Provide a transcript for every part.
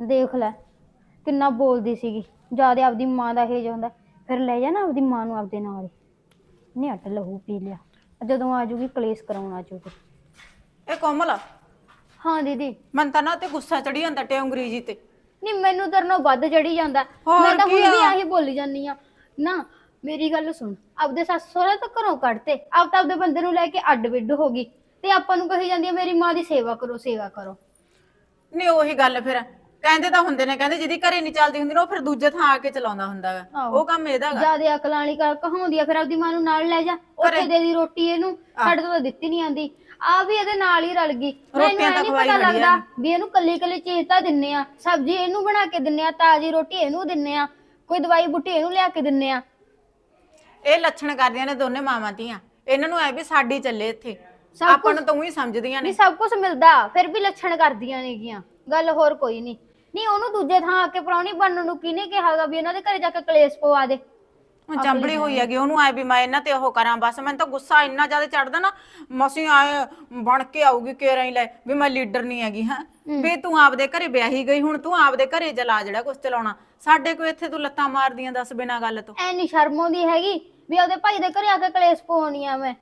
ਦੇਖ ਲੈ ਕਿੰਨਾ ਬੋਲਦੀ ਸੀਗੀ। ਜਿਆਦੇ ਆਪਦੀ ਮਾਂ ਦਾ ਹੇਜ ਹੁੰਦਾ ਫਿਰ ਲੈ ਜਾ ਨਾ ਆਪਦੀ ਮਾਂ ਨੂੰ ਆਪਦੇ ਨਾਲ ਨਹੀਂ ਅੱਟ ਲਹੂ ਪੀ ਲਿਆ। ਜਦੋਂ ਆ ਜੂਗੀ ਕਲੇਸ਼ ਕਰਾਉਣ ਜੂਗੀ। ਇਹ ਕੋਮਲ ਹਾਂ ਦੀਦੀ। ਮਨ ਤਾਂ ਨਾ ਤੇ ਗੁੱਸਾ ਚੜੀ ਜਾਂਦਾ ਟੇ ਅੰਗਰੇਜ਼ੀ ਤੇ। ਨਹੀਂ ਮੈਨੂੰ ਤੇਰੇ ਨਾਲੋਂ ਵੱਧ ਚੜੀ ਜਾਂਦਾ। ਹੋਰ ਮੈਂ ਤਾਂ ਕੀ ਹੁਣ ਵੀ? ਆਹੀ ਬੋਲੀ ਜਾਂਦੀ ਆ ਨਾ ਮੇਰੀ ਗੱਲ ਸੁਣ। ਆਪਦੇ ਸੱਸ ਸਹੁਰੇ ਤਾਂ ਘਰੋਂ ਕੱਢਤੇ। ਆਪ ਤਾਂ ਆਪਦੇ ਬੰਦੇ ਨੂੰ ਲੈ ਕੇ ਅੱਡ ਵਿੱਡ ਹੋ ਗਈ। ਤੇ ਆਪਾਂ ਨੂੰ ਕਹੀ ਜਾਂਦੀ ਆ ਮੇਰੀ ਮਾਂ ਦੀ ਸੇਵਾ ਕਰੋ ਸੇਵਾ ਕਰੋ। ਨਹੀਂ ਉਹੀ ਗੱਲ ਫਿਰ। ਕਹਿੰਦੇ ਤਾਂ ਹੁੰਦੇ ਨੇ ਕਹਿੰਦੇ ਜਿਹਦੀ ਘਰੇ ਨਹੀਂ ਚੱਲਦੀ ਹੁੰਦੀ ਨਾ ਉਹ ਫਿਰ ਦੂਜੇ ਥਾਂ ਆ ਕੇ ਚਲਾਉਂਦਾ ਹੁੰਦਾ ਆਹੋ। ਉਹ ਕੰਮ ਇਹਦਾ ਗਾ। ਜਿਆਦੇ ਅਕਲਾਂ ਵਾਲੀ ਕਰ ਕਹਾਉਂਦੀ ਆ ਫਿਰ ਆਪਦੀ ਮਾਂ ਨੂੰ ਨਾਲ ਲੈ ਜਾ ਉੱਥੇ ਦੇ ਦੀ ਰੋਟੀ ਇਹਨੂੰ ਸਾਡੇ ਤੋਂ ਤਾਂ ਦਿੱਤੀ ਨਹੀਂ ਆਂਦੀ ਆ ਵੀ ਇਹਦੇ ਨਾਲ ਹੀ ਰਲ ਗਈ। ਮੈਨੂੰ ਰੋਟੀਆਂ ਇਹ ਤਾਂ ਨਹੀਂ ਖਵਾਈ ਪਤਾ ਲੱਗਦਾ ਵੀ ਇਹਨੂੰ ਕੱਲੀ ਕੱਲੀ ਚੀਜ਼ ਤਾਂ ਦਿੰਨੇ ਆ। ਸਬਜ਼ੀ ਇਹਨੂੰ ਬਣਾ ਕੇ ਦਿੰਨੇ ਆ ਤਾਜ਼ੀ ਰੋਟੀ ਇਹਨੂੰ ਦਿੰਨੇ ਆ। ਕੋਈ ਦਵਾਈ ਬੂਟੀ ਇਹਨੂੰ ਲਿਆ ਕੇ ਦਿੰਨੇ ਆ। ਇਹ ਲੱਛਣ ਕਰਦੀਆਂ ਨੇ ਦੋਨੇ ਮਾਵਾਂ ਧੀਆਂ। ਇਹਨਾਂ ਨੂੰ ਐ ਵੀ ਸਾਡੀ ਚੱਲੇ ਇੱਥੇ। ਸਭ ਆਪਾਂ ਨੂੰ ਤਾਂ ਉਹੀ ਸਮਝਦੀਆਂ ਨੇ। ਨਹੀਂ ਸਭ ਕੁਝ ਮਿਲਦਾ। ਫਿਰ ਵੀ ਲੱਛਣ ਕਰਦੀਆਂ ਨੇਗੀਆਂ। ਗੱਲ ਹੋਰ ਕੋਈ ਨਹੀਂ ਨਹੀਂ ਉਹਨੂੰ ਦੂਜੇ ਥਾਂ ਆ ਕੇ ਪ੍ਰਾਹੁਣੀ ਬਣਨ ਨੂੰ ਕਿਹਨੇ ਕਿਹਾਗਾ ਵੀ ਇਹਨਾਂ ਦੇ ਘਰੇ ਜਾ ਕੇ ਕਲੇਸ਼ ਪਵਾ ਦੇ? ਹੁਣ ਚੰਬੜੀ ਹੋਈ ਹੈਗੀ ਉਹਨੂੰ ਐ ਵੀ ਮੈਂ ਇਹਨਾਂ ਤੇ ਉਹ ਕਰਾਂ ਬਸ ਮੈਨੂੰ ਤਾਂ ਗੁੱਸਾ ਇੰਨਾ ਜ਼ਿਆਦਾ ਚੜਦਾ ਨਾ ਮਸੀਂ ਆਏ ਬਣ ਕੇ ਆਊਗੀ ਕੇਰਾਂ ਹੀ ਲੈ ਵੀ ਮੈਂ ਲੀਡਰ ਨਹੀਂ ਹੈਗੀ ਹਾਂ। ਵੀ ਤੂੰ ਆਪਦੇ ਘਰੇ ਵਿਆਹੀ ਗਈ ਹੁਣ ਤੂੰ ਆਪਦੇ ਘਰੇ ਚਲਾ ਜਿਹੜਾ ਕੁਛ ਚਲਾਉਣਾ। ਸਾਡੇ ਕੋ ਇੱਥੇ ਤੂੰ ਲੱਤਾਂ ਮਾਰਦੀਆਂ ਦੱਸ ਬਿਨਾਂ ਗੱਲ ਤੋਂ। ਐ ਸ਼ਰਮ ਆਉਂਦੀ ਹੈਗੀ ਵੀ ਉਹਦੇ ਭਾਈ ਦੇ ਘਰੇ ਆ ਕੇ ਕਲੇਸ਼ ਪਵਾਉਣੀ ਆ ਮੈਂ।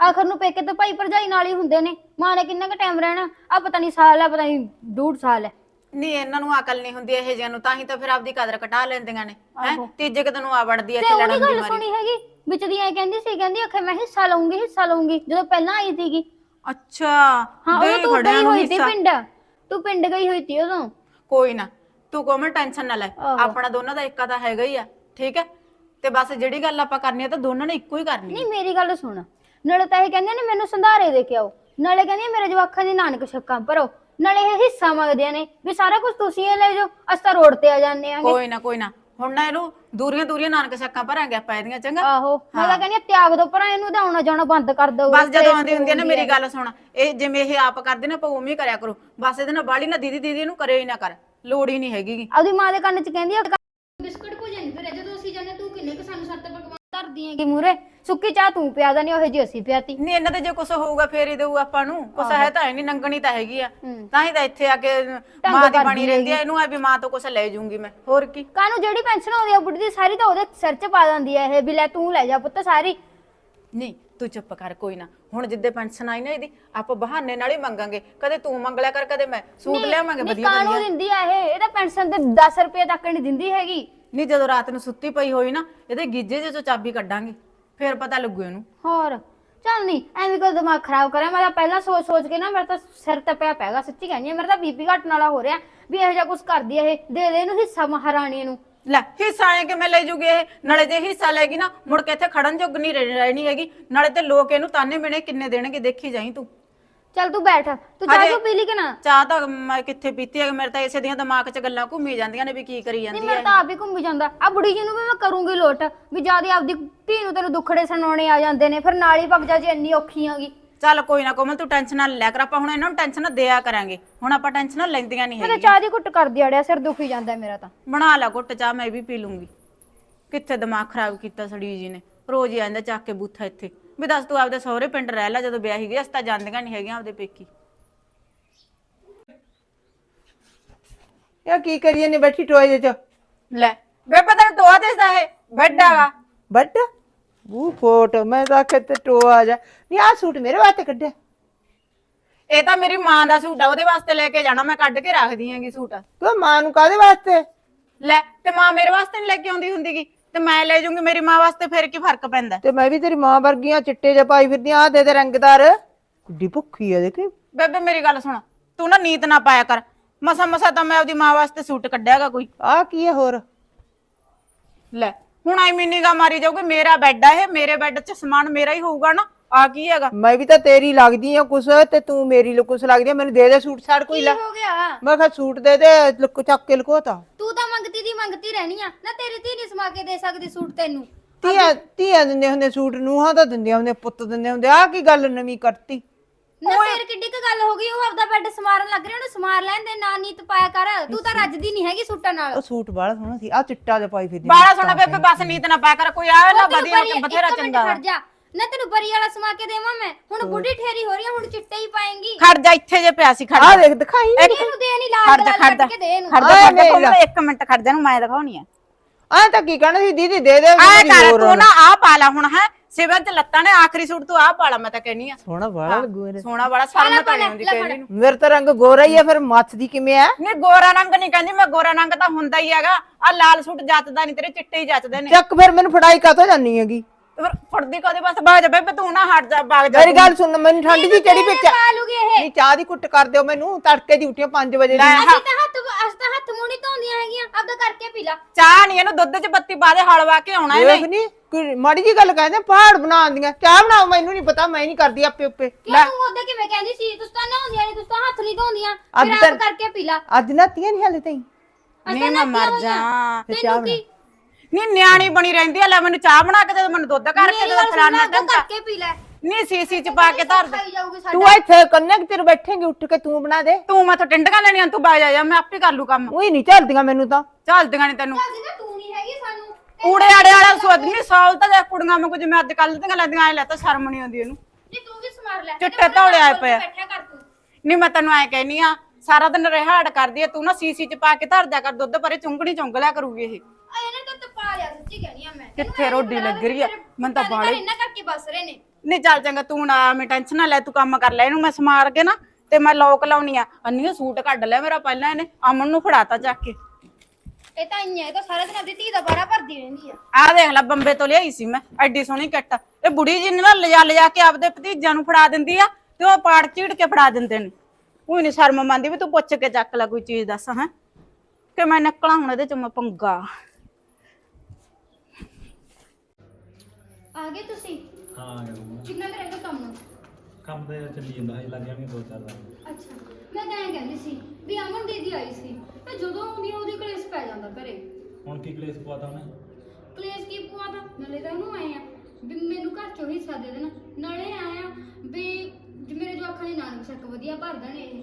ਆਖਰ ਨੂੰ ਪੇਕੇ ਤੇ ਭਾਈ ਭਰਜਾਈ ਨਾਲ ਹੀ ਹੁੰਦੇ ਨੇ। ਮਾਂ ਨੇ ਕਿੰਨਾ ਕੁ ਟਾਈਮ ਰਹਿਣਾ? ਆ ਪਤਾ ਨਹੀਂ ਸਾਲ ਆ ਪਤਾ ਨਹੀਂ ਡੂਢ ਸਾਲ ਹੈ ਨਹੀਂ ਇਹਨਾਂ ਨੂੰ ਅਕਲ ਨਹੀਂ ਹੁੰਦੀ ਇਹ ਜਿਹੀਆਂ ਨੂੰ ਤਾਂ ਹੀ ਤਾਂ ਫਿਰ ਆਪਦੀ ਕਦਰ ਘਟਾ ਲੈਂਦੀਆਂ ਨੇ ਹੈ? ਤੀਜੇ ਕਿ ਤੈਨੂੰ ਆ ਵੜਦੀ ਐ ਤੇ ਉਹਦੀ ਗੱਲ ਸੁਣੀ ਹੈਗੀ ਵਿੱਚ ਦੀ ਐ ਕਹਿੰਦੀ ਸੀ ਕਹਿੰਦੀ ਆਖੇ ਮੈਂ ਹਿੱਸਾ ਲਊਂਗੀ ਹਿੱਸਾ ਲਊਂਗੀ ਜਦੋਂ ਪਹਿਲਾਂ ਆਈ ਸੀਗੀ। ਅੱਛਾ ਹਾਂ ਉਹ ਤੂੰ ਖੜਿਆਂ ਗਈ ਨੂੰ ਹੋਈ ਸੀ ਹਿੱਸਾ। ਪਿੰਡ ਤੂੰ ਪਿੰਡ ਗਈ ਹੋਈ ਸੀ ਉਦੋਂ। ਕੋਈ ਨਾ ਤੂੰ ਕੋਮਲ ਟੈਨਸ਼ਨ ਨਾ ਲੈ ਆਹੋ। ਆਪਣਾ ਦੋਨਾਂ ਦਾ ਇੱਕਾ ਤਾਂ ਹੈਗਾ ਹੀ ਆ ਠੀਕ ਹੈ? ਤੇ ਬਸ ਜਿਹੜੀ ਗੱਲ ਆਪਾਂ ਕਰਨੀ ਆ ਤਾਂ ਦੋਨਾਂ ਨੇ ਇੱਕੋ ਹੀ ਕਰਨੀ। ਨਹੀਂ ਮੇਰੀ ਗੱਲ ਸੁਣ ਨਾਲੇ ਤਾਂ ਇਹ ਕਹਿੰਦੇ ਨੇ ਮੈਨੂੰ ਸੰਧਾਰੇ ਦੇ ਕੇ ਆਓ ਨਾਲੇ ਕਹਿੰਦੀ ਮੇਰੇ ਜਵਾਖਾਂ ਦੀ ਨਾਨਕ ਛੱਕਾਂ ਭਰੋ। ਨਾਲੇ ਇਹ ਹਿੱਸਾ ਮੰਗਦੇ ਨੇ ਵੀ ਸਾਰਾ ਕੁਝ ਤੁਸੀਂ ਇਹ ਲੈ ਜਾਓ ਅਸੀਂ ਤਾਂ ਰੋਡ ਤੇ ਆ ਜਾਂਦੇ ਆਂਗੇ। ਕੋਈ ਨਾ ਕੋਈ ਨਾ। ਹੁਣ ਨਾ ਇਹਨੂੰ ਦੂਰੀਆਂ ਦੂਰੀਆਂ ਨਾਨਕ ਛੱਕਾਂ ਭਰਾਂਗੇ ਆਪਾਂ ਇਹਦੀਆਂ ਚੰਗਾ? ਆਹੋ ਮੈਂ ਤਾਂ ਕਹਿੰਦੀ ਹਾਂ, ਤਿਆਗ ਦੋ ਪਰ ਇਹਨੂੰ ਤਾਂ ਆਉਣਾ ਜਾਣਾ ਬੰਦ ਕਰ ਦਿਓ ਬਸ ਜਦੋਂ ਆਉਂਦੀ ਹੁੰਦੀ ਆ ਨਾ ਮੇਰੀ ਗੱਲ ਸੁਣ। ਇਹ ਜਿਵੇਂ ਇਹ ਆਪ ਕਰਦੇ ਨੇ ਆਪਾਂ ਉਵੇਂ ਹੀ ਕਰਿਆ ਕਰੋ। ਬਸ ਇਹਦੇ ਨਾਲ ਬਾਲੀ ਨਾ ਦੀਦੀ ਦੀਦੀ ਇਹਨੂੰ ਕਰੇ ਹੀ ਨਾ ਕਰ। ਲੋੜ ਹੀ ਨਹੀਂ ਹੈਗੀ। ਗੀ। ਆਪਦੀ ਮਾਂ ਦੇ ਕੰਨ 'ਚ ਕਹਿੰਦੀ ਆ ਬਿਸਕੁਟ ਭੁਜਨ ਫਿਰ ਜਦੋਂ ਅਸੀਂ ਜਾਂਦੇ ਤੂੰ ਕਿੰਨੇ ਕੁ ਸਾਨੂੰ ਸੱਤ ਪਕਵਾਨ ਧਰਦੀ ਹੈਗੀ ਮੂਰੇ ਸੁੱਕੀ ਚਾਹ ਤੂੰ ਪਿਆਦਾ ਨਹੀਂ ਉਹ ਜੀ ਅਸੀਂ ਪਿਆਤੀ। ਨਹੀਂ ਇਹਨਾਂ ਤੇ ਜੇ ਕੁਝ ਹੋਊਗਾ ਫੇਰ ਹੀ ਦੇਊ ਆਪਾਂ ਨੂੰ। ਕੁਛ ਹੈ ਤਾਂ ਹੈ ਨਹੀਂ ਨੰਗਣੀ ਤਾਂ ਹੈਗੀ ਆ। ਹੂੰ। ਤਾਂ ਹੀ ਤਾਂ ਇੱਥੇ ਆ ਕੇ ਮਾਂ ਦੀ ਬਣੀ ਰਹਿੰਦੀ ਆ ਇਹਨੂੰ ਆ ਵੀ ਮਾਂ ਤੋਂ ਕੁਛ ਲੈ ਜਾਊਂਗੀ ਮੈਂ। ਹੋਰ ਕੀ? ਕਾਨੂੰ ਜਿਹੜੀ ਪੈਨਸ਼ਨ ਆਉਂਦੀ ਆ ਬੁੱਢੀ ਦੀ ਸਾਰੀ ਤਾਂ ਉਹਦੇ ਸਿਰ 'ਚ ਪਾ ਦਿੰਦੀ ਆ ਇਹ ਵੀ ਲੈ ਤੂੰ ਲੈ ਜਾ ਪੁੱਤ ਸਾਰੀ। ਨਹੀਂ ਤੂੰ ਚੁੱਪ ਕਰ ਕੋਈ ਨਾ। ਹੁਣ ਜਿੱਦੇ ਪੈਨਸ਼ਨ ਆਈ ਨਾ ਇਹਦੀ ਆਪਾਂ ਬਹਾਨੇ ਨਾਲ ਹੀ ਮੰਗਾਂਗੇ। ਕਦੇ ਤੂੰ ਮੰਗ ਲਿਆ ਕਰ ਕਦੇ ਮੈਂ। ਸੂਟ ਲਿਆਵਾਂਗੇ ਵਧੀਆ ਕਾਨੂੰ ਵਧੀਆ ਦਿੰਦੀ ਆ ਇਹ? ਇਹਦਾ ਪੈਨਸ਼ਨ ਤੇ 10 ਰੁਪਏ ਤੱਕ ਨਹੀਂ ਦਿੰਦੀ ਹੈਗੀ। ਨਹੀਂ ਜਦੋਂ ਰਾਤ ਨੂੰ ਸੁੱਤੀ ਪਈ ਹੋਈ ਨਾ ਇਹਦੇ ਗੀਜੇ ਜਿਹੇ ਚੋਂ ਚਾਬੀ ਕੱਢਾਂਗੇ ਫੇਰ ਪਤਾ ਲੱਗੂ ਇਹਨੂੰ। ਹੋਰ ਚੱਲ ਨਹੀਂ ਐਵੇਂ ਕੋ ਦਿਮਾਗ ਖਰਾਬ ਕਰਿਆ ਮੈਂ ਤਾਂ ਪਹਿਲਾਂ ਸੋਚ ਸੋਚ ਕੇ ਨਾ ਮੇਰਾ ਤਾਂ ਸਿਰ ਤਪਿਆ ਪੈਗਾ ਸੱਚੀ ਕਹਿੰਦੀ ਆ ਮੇਰਾ ਤਾਂ ਬੀਪੀ ਘਟਣ ਵਾਲਾ ਹੋ ਰਿਹਾ ਵੀ ਇਹੋ ਜਿਹਾ ਕੁਝ ਕਰਦੀ ਇਹ ਦੇ ਦੇ ਇਹਨੂੰ ਹਿੱਸਾ ਮਹਾਰਾਣੀ ਨੂੰ। ਲੈ ਹਿੱਸਾ ਐ ਕਿ ਮੈਂ ਲੈ ਜੂਗੀ ਇਹ? ਨਾਲੇ ਜੇ ਹਿੱਸਾ ਲੈਗੀ ਨਾ ਮੁੜ ਕੇ ਇੱਥੇ ਖੜਨ ਜੋਗ ਨਹੀਂ ਰਹਿ- ਰਹਿਣੀ ਹੈਗੀ ਨਾਲੇ ਤੇ ਲੋਕ ਇਹਨੂੰ ਤਾਨੇ ਮਿਹਣੇ ਕਿੰਨੇ ਦੇਣਗੇ ਦੇਖੀ ਜਾਈ ਤੂੰ। ਚੱਲ ਤੂੰ ਬੈਠ ਤੂੰ ਚਾਹ ਹਜੇ- ਪੀ ਲਈ ਕਿ ਨਾ? ਚਾਹ ਤਾਂ ਮੈਂ ਕਿੱਥੇ ਪੀਤੀ ਹੈ? ਮੇਰੇ ਤਾਂ ਇਸੇ ਦੀਆਂ ਦਿਮਾਗ 'ਚ ਗੱਲਾਂ ਘੁੰਮੀ ਜਾਂਦੀਆਂ ਨੇ ਵੀ ਕੀ ਕਰੀ ਨਹੀਂ ਜਾਂਦੀ ਹੈ। ਤਾਂ ਆਪ ਹੀ ਘੁੰਮੀ ਜਾਂਦਾ। ਆ ਬੁੜੀ ਜੀ ਨੂੰ ਵੀ ਮੈਂ ਕਰੂੰਗੀ ਲੋਟ ਵੀ ਜਿਆਦੇ ਆਪਦੀ ਧੀ ਨੂੰ ਤੈਨੂੰ ਦੁੱਖੜੇ ਸੁਣਾਉਣੇ ਆ ਜਾਂਦੇ ਨੇ ਫਿਰ ਨਾਲ ਹੀ ਭਗ ਜਾ ਜੇ ਇੰਨੀ ਔਖੀ ਆਗੀ ਚੱਲ ਕੋਈ ਨਾ ਕੋਮਲ ਤੂੰ ਟੈਨਸ਼ਨ ਨਾ ਲੈ ਕਰ ਆਪਾਂ ਹੁਣ ਇਹਨਾਂ ਨੂੰ ਟੈਨਸ਼ਨ ਨਾ ਦਿਆ ਕਰਾਂਗੇ। ਹੁਣ ਆਪਾਂ ਟੈਨਸ਼ਨ ਨਾ ਲੈਂਦੀਆਂ ਨਹੀਂ ਮੈਂ ਤਾਂ ਹੈਗੀਆਂ। ਚਾਹ ਦੀ ਘੁੱਟ ਕਰਦੀ ਅੜਿਆ ਸਿਰ ਦੁਖੀ ਜਾਂਦਾ ਮੇਰਾ ਤਾਂ। ਬਣਾ ਲੈ ਘੁੱਟ ਚਾਹ ਮੈਂ ਵੀ ਪੀ ਲੂੰਗੀ। ਕਿੱਥੇ ਦਿਮਾਗ ਖਰਾਬ ਕੀਤਾ ਸੜੀ ਜੀ ਨੇ। ਰੋਜ਼ ਹੀ ਆਂਦਾ ਚੱਕ ਕੇ ਬੂਥਾ ਇੱਥੇ। ਵੀ ਦੱਸ ਤੂੰ ਆਪਦੇ ਸਹੁਰੇ ਪਿੰਡ ਰਹਿ ਲੈ ਜਦੋਂ ਵਿਆਹੀ ਗਈ ਅਸੀਂ ਤਾਂ ਜਾਂਦੀਆਂ ਨਹੀਂ ਹੈਗੀਆਂ ਆਪਦੇ ਪੇਕੀ। ਇਹ ਕੀ ਕਰੀਏ ਨੇ ਬੈਠੀ ਟੋਏ ਦੇ ਚ? ਲੈ ਵੇ ਪਤਾ ਟੋਆ ਦੇਸਦਾ ਹੈ ਬੈੱਡਾ ਵਾ। ਬੱਟ ਬੂ ਫੋਟ ਮੈਂ ਤਾਂ ਆਖਿਆ ਤੇ ਟੋ ਆ ਜਾ। ਨਹੀਂ ਆ ਸੂਟ ਮੇਰੇ ਵਾਸਤੇ ਕੱਢਿਆ। ਇਹ ਤਾਂ ਮੇਰੀ ਮਾਂ ਦਾ ਸੂਟ ਆ ਉਹਦੇ ਵਾਸਤੇ ਲੈ ਕੇ ਜਾਣਾ ਮੈਂ ਕੱਢ ਕੇ ਰੱਖਦੀ ਆਂਗੀ ਸੂਟ। ਤੂੰ ਮਾਂ ਨੂੰ ਕਾਦੇ ਵਾਸਤੇ? ਲੈ ਤੇ ਮਾਂ ਮੇਰੇ ਵਾਸਤੇ ਨਹੀਂ ਲੈ ਕੇ ਆਉਂਦੀ ਹੁੰਦੀਗੀ। ਤੇ ਮੈਂ ਲੈ ਜਾਊਂਗੀ ਮੇਰੀ ਮਾਂ ਵਾਸਤੇ ਫਿਰ ਕੀ ਫ਼ਰਕ ਪੈਂਦਾ? ਤੇ ਮੈਂ ਵੀ ਤੇਰੀ ਮਾਂ ਵਰਗੀਆਂ ਚਿੱਟੇ ਜਿਹਾ ਪਾਈ ਫਿਰਦੀ ਆ ਦੇ ਦੇ ਰੰਗਦਾਰ। ਕੁੱਡੀ ਭੁੱਖੀ ਆ ਦੇਖੀ ਬੇਬੇ ਮੇਰੀ ਗੱਲ ਸੁਣ ਤੂੰ ਨਾ ਨੀਤ ਨਾ ਪਾਇਆ ਕਰ। ਮਸਾ ਮਸਾ ਤਾਂ ਮੈਂ ਆਪਦੀ ਮਾਂ ਵਾਸਤੇ ਸੂਟ ਕੱਢਿਆਗਾ ਕੋਈ। ਆ ਕੀ ਹੈ ਹੋਰ? ਲੈ ਹੁਣ ਆਈ ਮਿੰਨੀਗਾ ਮਾਰੀ ਜਾਊਗੀ ਮੇਰਾ ਬੈੱਡ ਆ ਇਹ ਮੇਰੇ ਬੈੱਡ 'ਚ ਸਮਾਨ ਮੇਰਾ ਹੀ ਹੋਊਗਾ ਨਾ। ਆ ਕੀ ਹੈਗਾ? ਮੈਂ ਵੀ ਤਾਂ ਤੇਰੀ ਲੱਗਦੀ ਆ ਕੁਛ ਤੇ ਤੂੰ ਮੇਰੀ ਕੁਛ ਲੱਗਦੀ ਆ ਮੈਨੂੰ ਦੇ ਦੇ ਸੂਟ ਸਾੜ ਕੋਈ ਲੈ। ਹੋ ਗਿਆ? ਮੈਂ ਕਿਹਾ ਸੂਟ ਦੇ ਦੇ ਲੁੱਕ ਚੱਕ ਕੇ ਲਕੋਤਾ। ਤੂੰ ਤਾਂ ਮੰਗਤੀ ਦੀ ਮੰਗਤੀ ਰਹਿਣੀ ਆ। ਨਾ ਤੇਰੀ ਧੀ ਨਹੀਂ ਸਮਾ ਕੇ ਦੇ ਸਕਦੀ ਸੂਟ ਤੈਨੂੰ। ਧੀਆਂ ਧੀਆਂ ਦਿੰਦੇ ਹੁੰਦੇ ਸੂਟ ਨੂੰਹਾਂ ਤਾਂ ਦਿੰਦੀਆਂ ਹੁੰਦੇ ਪੁੱਤ ਦਿੰਦੇ ਹੁੰਦੇ ਆ ਕੀ ਗੱਲ ਨਵੀਂ ਕਰਤੀ। ਨਾ ਫੇਰ ਕਿੱਡੀ ਕੁ ਗੱਲ ਹੋ ਗਈ ਉਹ ਆਪਦਾ ਬੈੱਡ ਸਮਾਰਨ ਲੱਗ ਰਿਹਾ ਉਹਨੂੰ ਸਮਾਰ ਲੈਂਦੇ ਨਾ ਨੀਤ ਪਾਇਆ ਕਰ। ਤੂੰ ਤਾਂ ਰੱਜਦੀ ਨਹੀਂ ਹੈਗੀ ਸੂਟਾਂ ਨਾਲ। ਉਹ ਸੂਟ ਬਾਹਲਾ ਸੋਹਣਾ ਸੀ ਆ ਚਿੱਟਾ ਜਿਹਾ ਪਾਈ ਫਿਰਦੀ ਬਾਲਾ ਸੋਣਾ ਬੇਬੇ ਬਸ ਨੀਤ ਨਾ ਪਾਇਆ ਕਰ ਕੋਈ ਆਵੇ ਨਾ ਵਧੀਆ ਬਥੇਰਾ ਚੰਗਾ ਵਾ। ਖੜ ਜਾ। ਨਾ ਤੈਨੂੰ ਬਰੀ ਵਾਲਾ ਸਮਾ ਕੇ ਦੇਵਾਂ ਮੈਂ? ਹੁਣ ਬੁੱਢੀ ਠੇਰੀ ਹੋ ਰਹੀ ਆ ਹੁਣ ਚਿੱਟੇ ਹੀ ਪਾਏਂਗੀ। ਖੜ ਜਾ ਇੱਥੇ ਜੇ ਪਿਆ ਸੀ ਖੜ ਆ ਦੇਖ ਦਿਖਾਈ। ਇਹਨੂੰ ਦੇ ਨਹੀਂ ਲਾਲ ਖੜ ਜਾ ਲਾਲ ਖੜ ਜਾ। ਦੇ ਇਹਨੂੰ। ਖੜ ਜਾ ਖੜ ਜਾ। ਕੋਮਲ, ਇੱਕ ਮਿੰਟ ਖੜ ਜਾ ਨੂੰ ਮੈਂ ਦਿਖਾਉਣੀ ਆ। ਆ ਤਾਂ ਕੀ ਕਹਿਣਾ ਸੀ ਦੀਦੀ ਦੇ ਦੇ ਮੇਰੀ ਕਰ ਤੂੰ ਨਾ ਆ ਪਾ ਲਾ ਹੁਣ ਹੈ। ਸਿਵਰ ਤੇ ਲੱਤਾਂ ਨੇ ਆਖਰੀ ਸੂਟ ਤੂੰ ਆ ਪਾ ਲਾ ਮੈਂ ਤਾਂ ਕਹਿਨੀ ਆ। ਸੋਹਣਾ ਬਾਲਾ ਗੋਰਾ। ਸੋਹਣਾ ਬੜਾ ਸ਼ਰਮ ਤਾਂ ਨਹੀਂ ਆਉਂਦੀ ਕਹਿੰਦੀ ਨੂੰ। ਮੇਰੇ ਤਾਂ ਰੰਗ ਗੋਰਾ ਹੀ ਆ ਫਿਰ ਮੱਥਦੀ ਕਿਵੇਂ ਆ? ਨਹੀਂ ਗੋਰਾ ਰੰਗ ਨਹੀਂ ਕਹਿੰਦੀ ਮੈਂ ਗੋਰਾ ਰੰਗ ਤਾਂ ਹੁੰਦਾ ਹੀ ਹੈਗਾ। ਆ ਲਾਲ ਸੂਟ ਜੱਚਦਾ ਨਹੀਂ ਤੇਰੇ ਚਿੱਟੇ ਹੀ ਜੱਚਦੇ ਨੇ। ਚੱਕ ਫਿਰ ਮੈਨੂੰ ਫੜਾਈ ਕਾਤੋਂ ਜਾਨੀ ਹੈਗੀ? ਤੇ ਫਿਰ ਫੜਦੀ ਕਦੇ ਬਸ ਬਾਗ ਜਾ ਬੇਬੇ ਤੂੰ ਨਾ ਹਟ ਜਾ ਬਾਗ ਜਾ ਮੇਰੀ ਗੱਲ ਸੁਣ ਮੈਨੂੰ ਠੰਡ ਦੀ ਚੜੀ ਵਿੱਚ ਪਾ ਲੂਗੀ ਇਹ? ਨਹੀਂ ਚਾਹ ਦੀ ਕੁੱਟ ਕਰ ਦਿਓ ਮੈਨੂੰ ਤੜਕੇ ਦੀ ਉੱਠਿਓ 5 ਵਜੇ ਦੀ। ਅਸੀਂ ਤਾਂ ਹੱਥ ਅਸੀਂ ਤਾਂ ਹੱਥ ਮੂੰਹ ਨਹੀਂ ਧੋਂਦੀਆਂ ਹੈਗੀਆਂ ਆਪਦਾ ਕਰਕੇ ਪੀ ਲਾ। ਚਾਹ ਨਹੀਂ ਇਹਨੂੰ ਦੁੱਧ 'ਚ ਬੱਤੀ ਪਾ ਦੇ ਹਲਵਾ ਕੇ ਆਉਣਾ ਇਹਨੇ। ਦੇਖ ਨਹੀਂ ਕੋਈ ਮਾੜੀ ਜੀ ਗੱਲ ਕਹਿੰਦੇ ਪਹਾੜ ਬਣਾਉਂਦੀਆਂ ਚਾਹ ਬਣਾਓ ਮੈਨੂੰ ਨਹੀਂ ਪਤਾ ਮੈਂ ਨਹੀਂ ਕਰਦੀ ਆਪੇ ਉੱਪੇ। ਕਿਉਂ ਤੂੰ ਉਹਦੇ ਕਿਵੇਂ ਕਹਿੰਦੀ ਸੀ? ਤੁਸੀਂ ਤਾਂ ਨਹਾਉਂਦੀਆਂ ਨਹੀਂ ਤੁਸੀਂ ਤਾਂ ਹੱਥ ਨਹੀਂ ਧੋਂਦੀਆਂ। ਅੱਜ ਫਿਰ ਆਪ ਕਰਕੇ ਪੀ ਲਾ। ਅੱਜ ਨਾ ਤੀਆਂ ਨਹੀਂ ਹਾਲੇ ਤਾਈ ਨਹੀਂ ਮੈਂ ਮਰ ਜਾ ਤੈਨੂੰ ਕੀ ਨਹੀਂ ਨਿਆਣੀ ਬਣੀ ਰਹਿੰਦੀ ਆ ਲੈ ਮੈਨੂੰ ਚਾਹ ਬਣਾ ਕੇ ਦੇ ਮੈਨੂੰ ਦੁੱਧ ਕਰਕੇ ਦੇ ਫਲਾਣਾ ਟੰਕਾ ਕਰਕੇ ਪੀ ਲੈ। ਨਹੀਂ ਸੀਸੀ 'ਚ ਪਾ ਕੇ ਧਰ ਦੇ। ਖਾਈ ਜਾਊਗੀ ਸਾਡਾ। ਤੂੰ ਇੱਥੇ ਕੰਨੇ ਕਿ ਤੇਰੇ ਬੈਠੇਂਗੀ ਉੱਠ ਕੇ ਤੂੰ ਬਣਾ ਦੇ। ਤੂੰ ਮੈਥੋਂ ਟਿੰਡਕਾਂ ਲੈਣੀਆਂ ਤੂੰ ਬਾਗ ਜਾ ਜਾ ਮੈਂ ਆਪੇ ਕਰ ਲੂ ਕੰਮ। ਉਹੀ ਨਹੀਂ ਚੱਲਦੀਆਂ ਮੈਨੂੰ ਤਾਂ। ਚੱਲਦੀਆਂ ਨਹੀਂ ਤੈਨੂੰ। ਚੱਲ ਜਿੰਨਾ ਤੂੰ ਨਹੀਂ ਹੈਗੀ ਸਾਨੂੰ। ਊੜੇ ਆੜੇ ਵਾਲਾ ਸੁੱਧ ਨਹੀਂ ਸੌਲ ਤਾਂ ਦੇ ਕੁੜੀਆਂ ਵਾਂਗੂ ਜਿਵੇਂ ਅੱਜ ਕੱਲ ਦੀਆਂ ਲੈਂਦੀਆਂ ਐ ਲੈ ਤਾਂ ਸ਼ਰਮ ਨਹੀਂ ਆਉਂਦੀ ਇਹਨੂੰ। ਨਹੀਂ ਤੂੰ ਵੀ ਸਮਾਰ ਲੈ। ਚਿੱਟੇ ਧੌਲੇ ਆਏ ਪਏ ਆ। ਬੈਠਿਆ ਕਰ ਤੂੰ। ਨਹੀਂ ਮੈਂ ਤੈਨੂੰ ਐ ਕਹਿਨੀ ਆ ਸਾਰਾ ਦਿਨ ਰਿਹਾੜ ਕਰਦੀ ਆ ਤੂੰ ਨਾ ਸੀਸੀ 'ਚ ਪਾ ਕੇ ਧਰ ਦਿਆ ਕਰ ਦੁੱਧ ਪਰੇ ਚੁੰਗਣੀ ਚੁੰਗ ਲਿਆ ਕਰੂਗੀ ਇਹ। ਆ ਸੱਚੀ ਕਹਿਣੀ ਆ ਮੈਂ। ਕਿੱਥੇ ਰੋਡੀ ਲੱਗ ਰਹੀ ਆ? ਮੈਨੂੰ ਤਾਂ ਬਾਲੇ ਇਹਨਾਂ ਕਰਕੇ ਬਸ ਰਹੇ ਨੇ। ਨਹੀਂ ਚੱਲ ਚੰਗਾ ਤੂੰ ਨਾ ਮੈਂ ਟੈਨਸ਼ਨ ਨਾ ਲੈ ਤੂੰ ਕੰਮ ਕਰ ਲੈ ਇਹਨੂੰ ਮੈਂ ਸਮਾਰ ਕੇ ਨਾ ਤੇ ਮੈਂ ਲੋਕ ਲਾਉਣੀ ਆ। ਅੰਨੀ ਸੂਟ ਕੱਢ ਲਿਆ ਮੇਰਾ ਪਹਿਲਾਂ ਇਹਨੇ ਅਮਨ ਨੂੰ ਫੜਾਤਾ ਚੱਕ ਕੇ। ਇਹ ਤਾਂ ਇੰਨੇ ਇਹ ਤਾਂ ਸਾਰਾ ਦਿਨ ਆਪਣੀ ਧੀ ਦਾ ਬਾਰਾ ਭਰਦੀ ਰਹਿੰਦੀ ਆ। ਆਹ ਦੇਖ ਲੈ ਬੰਬੇ ਤੋਂ ਲਿਆਈ ਸੀ ਮੈਂ ਐਡੀ ਸੋਹਣੀ ਕਿੱਟ। ਇਹ ਬੁੜੀ ਜੀ ਨੇ ਨਾ ਲਿਜਾ ਲਿਜਾ ਕੇ ਆਪਦੇ ਭਤੀਜਿਆਂ ਨੂੰ ਫੜਾ ਦਿੰਦੀ ਆ ਤੇ ਉਹ ਪਾੜ ਚੀੜ ਕੇ ਫੜਾ ਦਿੰਦੇ ਨੇ। ਉਹ ਨਹੀਂ ਸ਼ਰਮ ਮੰਨਦੀ ਵੀ ਤੂੰ ਪੁੱਛ ਕੇ ਚੱਕ ਲੈ ਕੋਈ ਚੀਜ਼ ਦੱਸ ਹੈ। ਕਿ ਮੈਂ ਨਿਕਲਾਂ ਹੁਣ ਇਹਦੇ ਚ ਮੈਂ ਪੰਗਾ। ਆ ਗਏ ਤੁਸੀਂ? ਹਾਂ। ਕਿੰਨਾ ਕੁ ਰਹਿ ਗਿਆ ਕੰਮ? ਕੰਮ ਤਾਂ ਚੱਲੀ ਜਾਂਦਾ ਹੈ ਲੱਗ ਜਾਣਗੇ ਦੋ ਚਾਰ ਦਿਨ ਅੱਛਾ ਮੈਂ ਤਾਂ ਐਂ ਕਹਿੰਦੀ ਸੀ ਵੀ ਅਮਨ ਦੀਦੀ ਆਈ ਸੀ ਤੇ ਜਦੋਂ ਆਉਂਦੀ ਆ ਉਹਦੇ ਕਲੇਸ਼ ਪੈ ਜਾਂਦਾ ਘਰੇ। ਹੁਣ ਕੀ ਕਲੇਸ਼ ਪਵਾਤਾ ਉਹਨੇ? ਕਲੇਸ਼ ਕੀ ਪੁਆ ਨਾਲੇ ਤਾਂ ਉਹਨੂੰ ਆਏ ਆ ਵੀ ਮੈਨੂੰ ਘਰ ਚੋਂ ਹਿੱਸਾ ਦੇ ਦੇਣਾ। ਨਾਲੇ ਆਇਆ ਵੀ ਜੇ ਮੇਰੇ ਜਵਾਖਾਂ ਦੀ ਨਾਨਕ ਸ਼ੱਕ ਵਧੀਆ ਭਰ ਦੇਣ ਇਹ।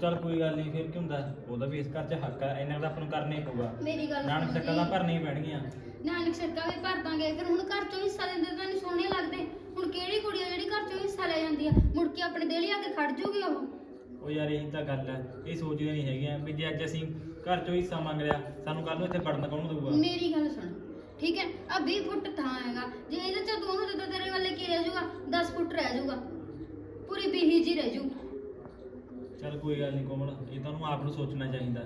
ਚੱਲ ਕੋਈ ਗੱਲ ਨਹੀਂ ਫਿਰ ਕੀ ਹੁੰਦਾ ਉਹਦਾ ਵੀ ਇਸ ਘਰ 'ਚ ਹੱਕ ਆ ਇਹਨਾਂ ਦਾ ਆਪਾਂ ਨੂੰ ਕਰਨਾ ਹੀ ਪਊਗਾ। ਮੇਰੀ ਗੱਲ ਨਾਨਕ ਸ਼ੱਕਾਂ। ਤਾਂ ਭਰਨੀਆਂ ਹੀ ਪੈਣਗੀਆਂ। ਨਾਨਕ ਸ਼ੱਕਾਂ ਵੀ ਭਰ ਦਾਂਗੇ ਫਿਰ ਹੁਣ ਘਰ ਚੋਂ ਹਿੱਸਾ ਦਿੰਦੇ ਤਾਂ ਨਹੀਂ ਸੋਹਣੇ ਲੱਗਦੇ। ਹੁਣ ਕਿਹੜੀ ਕੁੜੀ ਆ ਜਿਹੜੀ ਘਰ ਚੋਂ ਹਿੱਸਾ ਲੈ ਜਾਂਦੀ ਆ? ਮੁੜ ਕੇ ਆਪਣੇ ਦੇਲੀ ਆ ਕੇ ਖੜ ਜੂਗੀ ਉਹ। ਉਹ ਯਾਰ ਇਹੀ ਤਾਂ ਗੱਲ ਹੈ ਇਹ ਸੋਚਦੇ ਨਹੀਂ ਹੈਗੇ ਵੀ ਜੇ ਅੱਜ ਅਸੀਂ ਘਰ 'ਚੋਂ ਹਿੱਸਾ ਮੰਗ ਲਿਆ ਸਾਨੂੰ ਕੱਲ ਨੂੰ ਇੱਥੇ ਵੜਨ ਕੌਣ ਦਊਗਾ? ਮੇਰੀ ਗੱਲ ਸੁਣ ਠੀਕ ਹੈ? ਆ 20 ਫੁੱਟ ਥਾਂ ਹੈਗਾ ਜੇ ਇਹਦੇ ਚ ਦੋਨੋਂ ਦੇ ਤਾਂ ਤੇਰੇ ਵੱਲੇ ਕੀ ਰਹਿ ਜਾਊਗਾ 10 ਫੁੱਟ ਰਹਿ ਜਾਊਗਾ। ਪੂਰੀ ਬੀਹੀ ਜੀ ਰਹਿ ਜੂ ਚੱਲ ਕੋਈ ਗੱਲ ਨਹੀਂ ਕੋਮਲ ਇਹ ਤਾਂ ਉਹਨੂੰ ਆਪ ਨੂੰ ਸੋਚਣਾ ਚਾਹੀਦਾ